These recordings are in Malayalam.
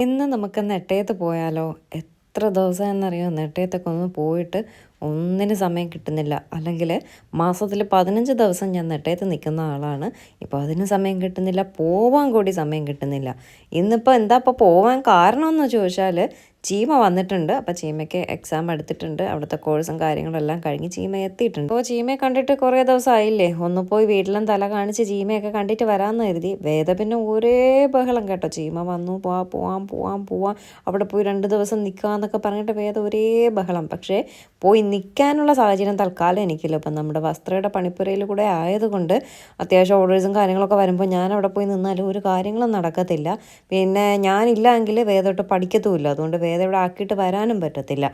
ഇന്ന് നമുക്ക് നെട്ടയത്ത് പോയാലോ? എത്ര ദിവസം എന്നറിയോ? നെട്ടയത്തൊക്കെ ഒന്ന് പോയിട്ട് ഒന്നിനും സമയം കിട്ടുന്നില്ല. അല്ലെങ്കിൽ മാസത്തിൽ പതിനഞ്ച് ദിവസം ഞാൻ നെട്ടയത്ത് നിൽക്കുന്ന ആളാണ്. ഇപ്പോൾ അതിന് സമയം കിട്ടുന്നില്ല. പോവാൻ കൂടി സമയം കിട്ടുന്നില്ല. ഇന്നിപ്പോൾ എന്താ ഇപ്പോൾ പോവാൻ കാരണമെന്ന് ചോദിച്ചാൽ ചീമ വന്നിട്ടുണ്ട്. അപ്പോൾ ചീമയ്ക്ക് എക്സാം എടുത്തിട്ടുണ്ട്. അവിടുത്തെ കോഴ്സും കാര്യങ്ങളെല്ലാം കഴിഞ്ഞ് ചീമ എത്തിയിട്ടുണ്ട്. അപ്പോൾ ചീമയെ കണ്ടിട്ട് കുറേ ദിവസം ആയില്ലേ ഒന്ന് പോയി വീട്ടിലും തല കാണിച്ച് ചീമയൊക്കെ കണ്ടിട്ട് വരാമെന്ന് കരുതി. വേദ പിന്നെ ഒരേ ബഹളം കേട്ടോ. ചീമ വന്നു പോവാം പോവാം പോവാം പോവാം. അവിടെ പോയി രണ്ട് ദിവസം നിൽക്കാന്നൊക്കെ പറഞ്ഞിട്ട് വേദ ഒരേ ബഹളം. പക്ഷേ പോയി നിൽക്കാനുള്ള സാഹചര്യം തൽക്കാലം എനിക്കില്ല. ഇപ്പം നമ്മുടെ വസ്ത്രയുടെ പണിപ്പുരയിൽ കൂടെ ആയതുകൊണ്ട് അത്യാവശ്യം ഓർഡേഴ്സും കാര്യങ്ങളൊക്കെ വരുമ്പോൾ ഞാൻ അവിടെ പോയി നിന്നാലും ഒരു കാര്യങ്ങളും നടക്കത്തില്ല. പിന്നെ ഞാനില്ല എങ്കിൽ വേദോട്ട് പഠിക്കത്തുമില്ല. അതുകൊണ്ട് വേദ ഇവിടെ ആക്കിയിട്ട് വരാനും പറ്റത്തില്ല.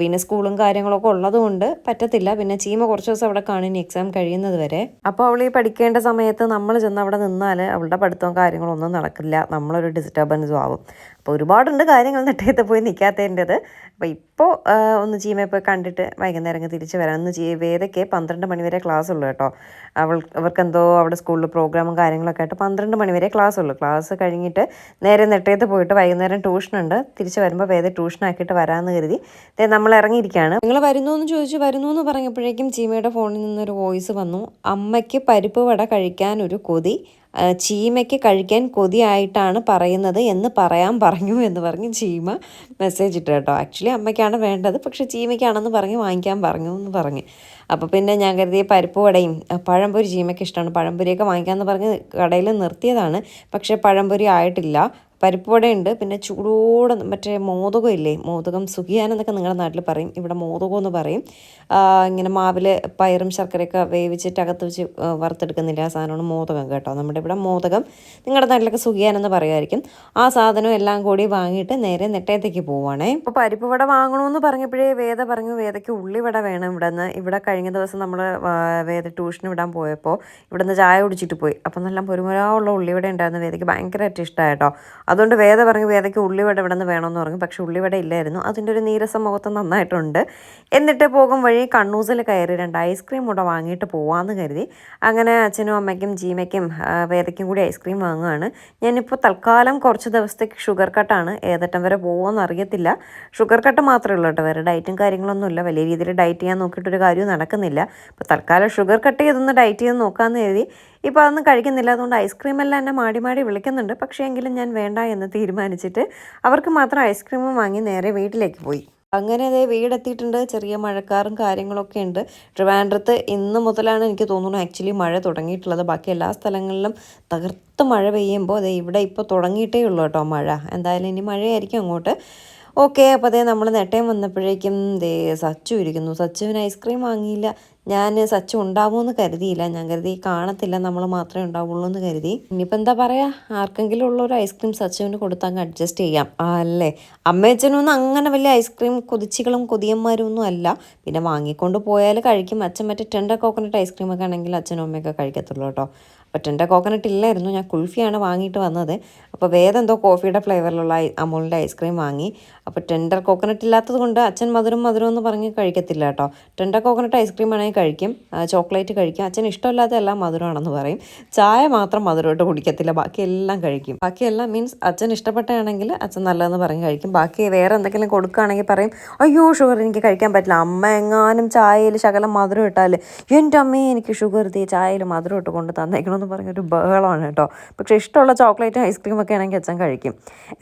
പിന്നെ സ്കൂളും കാര്യങ്ങളൊക്കെ ഉള്ളതുകൊണ്ട് പറ്റത്തില്ല. പിന്നെ ചീമ കുറച്ച് ദിവസം അവിടെ കാണും ഇനി എക്സാം കഴിയുന്നത് വരെ. അപ്പോൾ അവൾ ഈ പഠിക്കേണ്ട സമയത്ത് നമ്മൾ ചെന്ന് അവിടെ നിന്നാൽ അവളുടെ പഠിത്തവും കാര്യങ്ങളും ഒന്നും നടക്കില്ല. നമ്മളൊരു ഡിസ്റ്റർബൻസും ആവും. അപ്പോൾ ഒരുപാടുണ്ട് കാര്യങ്ങൾ നെട്ടയത്ത് പോയി നിൽക്കാത്തതിന്റെത് അപ്പോൾ ഇപ്പോൾ ഒന്ന് ചീമയെ പോയി കണ്ടിട്ട് വൈകുന്നേരം തിരിച്ചു വരാം. ഒന്ന് ചീ വേദയ്ക്ക് പന്ത്രണ്ട് മണി വരെ ക്ലാസ് ഉള്ളൂ കേട്ടോ. അവൾ അവർക്കെന്തോ അവിടെ സ്കൂളിൽ പ്രോഗ്രാമും കാര്യങ്ങളൊക്കെ ആയിട്ട് പന്ത്രണ്ട് മണി വരെ ക്ലാസ് ഉള്ളൂ. ക്ലാസ് കഴിഞ്ഞിട്ട് നേരെ നെട്ടയത്ത് പോയിട്ട് വൈകുന്നേരം ട്യൂഷനുണ്ട് തിരിച്ച് വരുമ്പോൾ വേദ ട്യൂഷനാക്കിയിട്ട് വരാമെന്ന് കരുതി. നമ്മൾ ഇറങ്ങിയിരിക്കുകയാണ് നിങ്ങൾ വരുന്നു എന്ന് ചോദിച്ചു വരുന്നു എന്ന് പറഞ്ഞപ്പോഴേക്കും ചീമയുടെ ഫോണിൽ നിന്നൊരു വോയിസ് വന്നു. അമ്മയ്ക്ക് പരിപ്പ് വട കഴിക്കാൻ ഒരു കൊതി ചീമയ്ക്ക് കഴിക്കാൻ കൊതിയായിട്ടാണ് പറയുന്നത് എന്ന് പറയാൻ പറഞ്ഞു എന്ന് പറഞ്ഞ് ചീമ മെസ്സേജ് ഇട്ടു കേട്ടോ. ആക്ച്വലി അമ്മയ്ക്കാണ് വേണ്ടത് പക്ഷേ ചീമയ്ക്കാണെന്ന് പറഞ്ഞ് വാങ്ങിക്കാൻ പറഞ്ഞു എന്ന് പറഞ്ഞ്. അപ്പോൾ പിന്നെ ഞാൻ കരുതിയ പരിപ്പ് വടയും പഴംപൊരി ചീമയ്ക്ക് ഇഷ്ടമാണ്. പഴംപൊരിയൊക്കെ വാങ്ങിക്കാമെന്ന് പറഞ്ഞ് കടയിൽ നിർത്തിയതാണ്. പക്ഷേ പഴംപൊരി ആയിട്ടില്ല. പരിപ്പ് വടയുണ്ട് പിന്നെ ചൂടോടെ മറ്റേ മോദകം ഇല്ലേ മോദകം സുഖിയാൻ എന്നൊക്കെ നിങ്ങളുടെ നാട്ടിൽ പറയും. ഇവിടെ മോദകം എന്ന് പറയും ഇങ്ങനെ മാവിൽ പയറും ശർക്കരയൊക്കെ വേവിച്ചിട്ട് അകത്ത് വെച്ച് വറുത്തെടുക്കുന്നില്ല ആ സാധനമാണ് മോദകം കേട്ടോ. നമ്മുടെ ഇവിടെ മോദകം നിങ്ങളുടെ നാട്ടിലൊക്കെ സുഖിയാനെന്ന് പറയുമായിരിക്കും. ആ സാധനം എല്ലാം കൂടി വാങ്ങിയിട്ട് നേരെ നെട്ടയത്തേക്ക് പോവുകയാണേ അപ്പോൾ പരിപ്പുവട വാങ്ങണമെന്ന് പറഞ്ഞപ്പോഴേ വേദ പറഞ്ഞു വേദയ്ക്ക് ഉള്ളിവട വേണം ഇവിടെ നിന്ന് ഇവിടെ കഴിഞ്ഞ ദിവസം നമ്മൾ വേദ ട്യൂഷന് വിടാൻ പോയപ്പോൾ ഇവിടെ നിന്ന് ചായ കുടിച്ചിട്ട് പോയി. അപ്പം നല്ല പൊരുമുരാവുള്ള ഉള്ളിവട ഉണ്ടായിരുന്നു. വേദയ്ക്ക് ഭയങ്കരമായിട്ട് ഇഷ്ടമായി കേട്ടോ. അതുകൊണ്ട് വേദ പറഞ്ഞു വേദയ്ക്ക് ഉള്ളിവട ഇവിടെ നിന്ന് വേണമെന്ന് പറഞ്ഞു. പക്ഷേ ഉള്ളിവട ഇല്ലായിരുന്നു. അതിന്റെ ഒരു നീരസം മുഖത്ത് നന്നായിട്ടുണ്ട്. എന്നിട്ട് പോകും വഴി കണ്ണൂസിൽ കയറി രണ്ട് ഐസ്ക്രീം കൂടെ വാങ്ങിയിട്ട് പോവാമെന്ന് കരുതി. അങ്ങനെ അച്ഛനും അമ്മയ്ക്കും ജീമയ്ക്കും വേദയ്ക്കും കൂടി ഐസ്ക്രീം വാങ്ങുകയാണ് ഞാനിപ്പോൾ തൽക്കാലം കുറച്ച് ദിവസത്തേക്ക് ഷുഗർ കട്ടാണ് ഏതറ്റം വരെ പോകുമെന്ന് അറിയത്തില്ല. ഷുഗർ കട്ട് മാത്രമേ ഉള്ളൂ കേട്ടോ. വേറെ ഡയറ്റും കാര്യങ്ങളൊന്നുമില്ല വലിയ രീതിയിൽ ഡയറ്റ് ചെയ്യാൻ നോക്കിയിട്ടൊരു കാര്യവും നടക്കുന്നില്ല. അപ്പോൾ തൽക്കാലം ഷുഗർ കട്ട് ചെയ്തൊന്ന് ഡയറ്റ് ചെയ്ത് നോക്കാമെന്ന് കരുതി. ഇപ്പോൾ അതൊന്നും കഴിക്കുന്നില്ല. അതുകൊണ്ട് ഐസ്ക്രീം എല്ലാം എന്നെ മാടി മാടി വിളിക്കുന്നുണ്ട്. പക്ഷേ എങ്കിലും ഞാൻ വേണ്ട എന്ന് തീരുമാനിച്ചിട്ട് അവർക്ക് മാത്രം ഐസ്ക്രീമും വാങ്ങി നേരെ വീട്ടിലേക്ക് പോയി. അങ്ങനെ അതേ വീടെത്തിയിട്ടുണ്ട്. ചെറിയ മഴക്കാറും കാര്യങ്ങളൊക്കെ ഉണ്ട്. ട്രിവാൻഡ്രത്ത് ഇന്ന് മുതലാണ് എനിക്ക് തോന്നുന്നു ആക്ച്വലി മഴ തുടങ്ങിയിട്ടുള്ളത്. ബാക്കി എല്ലാ സ്ഥലങ്ങളിലും തകർത്ത് മഴ പെയ്യുമ്പോൾ അതെ ഇവിടെ ഇപ്പോൾ തുടങ്ങിയിട്ടേ ഉള്ളൂ കേട്ടോ മഴ. എന്തായാലും ഇനി മഴയായിരിക്കും അങ്ങോട്ട്. ഓക്കെ അപ്പോൾ അതേ നമ്മൾ നെട്ടയം വന്നപ്പോഴേക്കും ദേ സച്ചു ഇരിക്കുന്നു. സച്ചുവിന് ഐസ്ക്രീം വാങ്ങിയില്ല. ഞാൻ സച്ചു ഉണ്ടാവുമെന്ന് കരുതിയില്ല. ഞാൻ കരുതി കാണത്തില്ല നമ്മൾ മാത്രമേ ഉണ്ടാവുള്ളൂ എന്ന് കരുതി. ഇനിയിപ്പോൾ എന്താ പറയുക ആർക്കെങ്കിലും ഉള്ള ഒരു ഐസ്ക്രീം സച്ചുവിന് കൊടുത്താൽ അങ്ങ് അഡ്ജസ്റ്റ് ചെയ്യാം. അല്ലേ? അമ്മയച്ചനൊന്നും അങ്ങനെ വലിയ ഐസ്ക്രീം കൊതിച്ചികളും കൊതിയന്മാരും ഒന്നും അല്ല. പിന്നെ വാങ്ങിക്കൊണ്ട് പോയാൽ കഴിക്കും. അച്ഛൻ മറ്റേ ടെൻഡർ കോക്കനട്ട് ഐസ്ക്രീം ഒക്കെ ആണെങ്കിൽ അച്ഛനും അമ്മയൊക്കെ കഴിക്കത്തുള്ളൂ കേട്ടോ. എന്റെ കോക്കനട്ട് ഇല്ലായിരുന്നു. ഞാൻ കുൽഫിയാണ് വാങ്ങിയിട്ട് വന്നത്. അപ്പോൾ വേറെ എന്തോ കോഫിയുടെ ഫ്ലേവറിലുള്ള അമൂലിന്റെ ഐസ്ക്രീം വാങ്ങി. അപ്പോൾ ടെൻഡർ കോക്കനട്ട് ഇല്ലാത്തത് കൊണ്ട് അച്ഛൻ മധുരം മധുരം എന്ന് പറഞ്ഞ് കഴിക്കത്തില്ല കേട്ടോ. ടെൻഡർ കോക്കനട്ട് ഐസ്ക്രീം ആണെങ്കിൽ കഴിക്കും. ചോക്ലേറ്റ് കഴിക്കും. അച്ഛൻ ഇഷ്ടമില്ലാത്ത എല്ലാം മധുരമാണെന്ന് പറയും. ചായ മാത്രം മധുരമായിട്ട് കുടിക്കത്തില്ല. ബാക്കി എല്ലാം കഴിക്കും. ബാക്കിയെല്ലാം മീൻസ് അച്ഛൻ ഇഷ്ടപ്പെട്ടാണെങ്കിൽ അച്ഛൻ നല്ലതെന്ന് പറഞ്ഞ് കഴിക്കും. ബാക്കി വേറെ എന്തെങ്കിലും കൊടുക്കുകയാണെങ്കിൽ പറയും അയ്യോ ഷുഗർ എനിക്ക് കഴിക്കാൻ പറ്റില്ല. അമ്മ എങ്ങാനും ചായയിൽ ശകലം മധുരം ഇട്ടാൽ എന്റെ അമ്മയെ എനിക്ക് ഷുഗർ തീ ചായയിൽ മധുരം ഇട്ട് കൊണ്ട് തന്നേക്കണമെന്ന് പറഞ്ഞൊരു ബഹളമാണ് കേട്ടോ. പക്ഷേ ഇഷ്ടമുള്ള ചോക്ലേറ്റും ഐസ്ക്രീം ഒക്കെ ആണെങ്കിൽ അച്ഛൻ കഴിക്കും.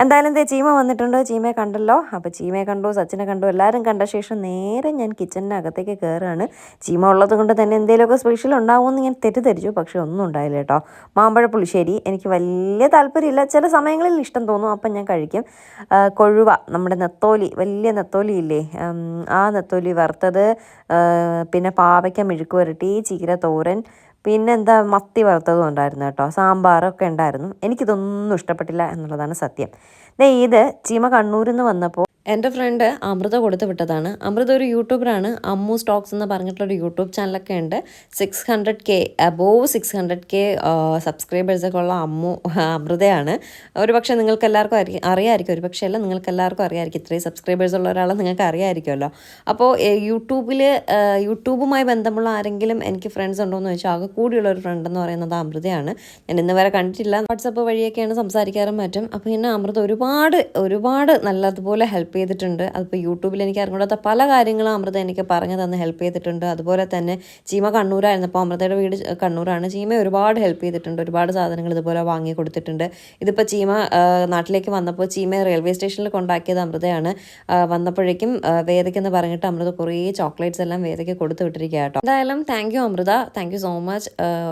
എന്തായാലും ദേ ചീമ വന്നിട്ടുണ്ട്. ചീമയെ കണ്ടല്ലോ. അപ്പോൾ ചീമയെ കണ്ടു സച്ചിനെ കണ്ടു എല്ലാവരും കണ്ട ശേഷം നേരെ ഞാൻ കിച്ചണിന്റെ അകത്തേക്ക് കയറുകയാണ് ചീമ ഉള്ളത് കൊണ്ട് തന്നെ എന്തെങ്കിലുമൊക്കെ സ്പെഷ്യൽ ഉണ്ടാവുമെന്ന് ഞാൻ തെറ്റിദ്ധരിച്ചു. പക്ഷേ ഒന്നും ഉണ്ടായില്ല കേട്ടോ. മാമ്പഴ പുളിശ്ശേരി എനിക്ക് വലിയ താല്പര്യമില്ല. ചില സമയങ്ങളിൽ ഇഷ്ടം തോന്നും. അപ്പം ഞാൻ കഴിക്കും. കൊഴുവ നമ്മുടെ നെത്തോലി വലിയ നെത്തോലി ഇല്ലേ? ആ നെത്തോലി വറുത്തത് പിന്നെ പാവയ്ക്ക മെഴുക്ക് പുരട്ടി ചീര തോരൻ പിന്നെന്താ മത്തി വറുത്തതും ഉണ്ടായിരുന്നു കേട്ടോ. സാമ്പാറൊക്കെ ഉണ്ടായിരുന്നു. എനിക്കിതൊന്നും ഇഷ്ടപ്പെട്ടില്ല എന്നുള്ളതാണ് സത്യം. ദേ ഇത് ചീമ കണ്ണൂരിൽ നിന്ന് വന്നപ്പോൾ എന്റെ ഫ്രണ്ട് അമൃത കൊടുത്തു വിട്ടതാണ്. അമൃത ഒരു യൂട്യൂബറാണ് അമ്മു സ്റ്റോക്സ് എന്ന് പറഞ്ഞിട്ടുള്ളൊരു യൂട്യൂബ് ചാനലൊക്കെ ഉണ്ട്. Six hundred K above six hundred K സബ്സ്ക്രൈബേഴ്സൊക്കെ ഉള്ള അമ്മു അമൃതയാണ്. ഒരു പക്ഷേ നിങ്ങൾക്ക് എല്ലാവർക്കും അറിയാം അറിയാമായിരിക്കും ഒരു പക്ഷേ അല്ല നിങ്ങൾക്ക് എല്ലാവർക്കും അറിയാമായിരിക്കും ഇത്രയും സബ്സ്ക്രൈബേഴ്സ് ഉള്ള ഒരാളെ നിങ്ങൾക്ക് അറിയാമായിരിക്കുമല്ലോ അപ്പോൾ യൂട്യൂബിൽ യൂട്യൂബുമായി ബന്ധമുള്ള ആരെങ്കിലും എനിക്ക് ഫ്രണ്ട്സ് ഉണ്ടോ എന്ന് ചോദിച്ചാൽ ആകെ കൂടിയുള്ള ഒരു ഫ്രണ്ട് എന്ന് പറയുന്നത് അമൃതയാണ്. ഞാൻ ഇന്ന് വരെ കണ്ടിട്ടില്ല. വാട്സപ്പ് വഴിയൊക്കെയാണ് സംസാരിക്കാറും മറ്റും. അപ്പോൾ പിന്നെ അമൃത ഒരുപാട് ഒരുപാട് നല്ലതുപോലെ ഹെൽപ്പ് ചെയ്തിട്ടുണ്ട്. അതിപ്പോൾ യൂട്യൂബിൽ എനിക്ക് അറിഞ്ഞൂടാത്ത പല കാര്യങ്ങളും അമൃത എനിക്ക് പറഞ്ഞു തന്ന് ഹെൽപ്പ് ചെയ്തിട്ടുണ്ട്. അതുപോലെ തന്നെ ചീമ കണ്ണൂരായിരുന്നു അപ്പോൾ അമൃതയുടെ വീട് കണ്ണൂരാണ്. ചീമ ഒരുപാട് ഹെൽപ്പ് ചെയ്തിട്ടുണ്ട്. ഒരുപാട് സാധനങ്ങൾ ഇതുപോലെ വാങ്ങി കൊടുത്തിട്ടുണ്ട്. ഇതിപ്പോൾ ചീമ നാട്ടിലേക്ക് വന്നപ്പോൾ ചീമ റെയിൽവേ സ്റ്റേഷനിൽ കൊണ്ടാക്കിയത് അമൃതയാണ്. വന്നപ്പോഴേക്കും വേദയ്ക്കെന്ന് പറഞ്ഞിട്ട് അമൃത കുറേ ചോക്ലേറ്റ്സ് എല്ലാം വേദയ്ക്ക് കൊടുത്തു വിട്ടിരിക്കുക കേട്ടോ എന്തായാലും thank you Amrita. Thank you so much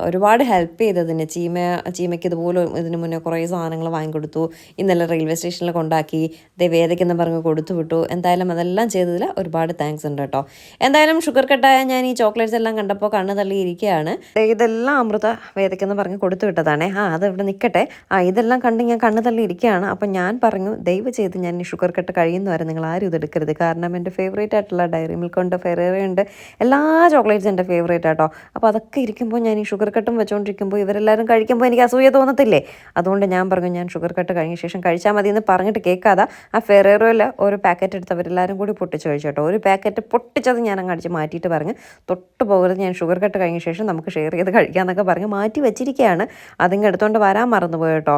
ഒരുപാട് ഹെൽപ്പ് ചെയ്തതിന്. ചീമ ചീമയ്ക്ക് ഇതുപോലെ ഇതിന് മുന്നേ കുറേ സാധനങ്ങൾ വാങ്ങിക്കൊടുത്തു ഇന്നലെ റെയിൽവേ സ്റ്റേഷനിൽ കൊണ്ടാക്കി. ദേ വേദയ്ക്കെന്ന് പറഞ്ഞ് കൊടുത്തു വിട്ടു. എന്തായാലും അതെല്ലാം ചെയ്തതിൽ ഒരുപാട് താങ്ക്സ് ഉണ്ട് കേട്ടോ. എന്തായാലും ഷുഗർ കട്ടായ ഞാൻ ഈ ചോക്ലേറ്റ്സ് എല്ലാം കണ്ടപ്പോൾ കണ്ണ് തള്ളിയിരിക്കുകയാണ് ഇതെല്ലാം അമൃത വേദയ്ക്കെന്ന് പറഞ്ഞ് കൊടുത്തു വിട്ടതാണേ. ആ അത് ഇവിടെ നിൽക്കട്ടെ ആ ഇതെല്ലാം കണ്ട് ഞാൻ കണ്ണ് തള്ളിയിരിക്കുകയാണ് അപ്പം ഞാൻ പറഞ്ഞു ദയവ് ചെയ്ത് ഞാൻ ഈ ഷുഗർ കട്ട് കഴിയുന്നു വരെ നിങ്ങൾ ആരും ഇത് എടുക്കരുത്. കാരണം എന്റെ ഫേവറേറ്റ് ആയിട്ടുള്ള ഡയറി മിൽക്ക് ഉണ്ട് ഫെറേറ ഉണ്ട്. എല്ലാ ചോക്ലേറ്റ്സും എന്റെ ഫേവറേറ്റ് ആട്ടോ. അപ്പോൾ അതൊക്കെ ഇരിക്കുമ്പോൾ ഞാൻ ഈ ഷുഗർ കട്ടും വെച്ചുകൊണ്ടിരിക്കുമ്പോൾ ഇവരെല്ലാവരും കഴിക്കുമ്പോൾ എനിക്ക് അസൂയ തോന്നത്തില്ലേ? അതുകൊണ്ട് ഞാൻ പറഞ്ഞു ഞാൻ ഷുഗർ കട്ട് കഴിഞ്ഞ ശേഷം കഴിച്ചാൽ മതി എന്ന് പറഞ്ഞിട്ട് കേൾക്കാതെ. ആ ഫെറേറോയിൽ ഒരു പാക്കറ്റ് എടുത്തവരെല്ലാവരും കൂടി പൊട്ടിച്ച് കഴിച്ചു കേട്ടോ ഒരു പാക്കറ്റ് പൊട്ടിച്ചത് ഞാൻ അങ്ങ് അടിച്ച് മാറ്റിയിട്ട് പറഞ്ഞ് തൊട്ട് പോകരുത് ഞാൻ ഷുഗർ കട്ട് കഴിഞ്ഞ ശേഷം നമുക്ക് ഷെയർ ചെയ്ത് കഴിക്കാമെന്നൊക്കെ പറഞ്ഞ് മാറ്റി വെച്ചിരിക്കുകയാണ് അതിങ്ങ് എടുത്തുകൊണ്ട് വരാൻ മറന്നുപോയി കേട്ടോ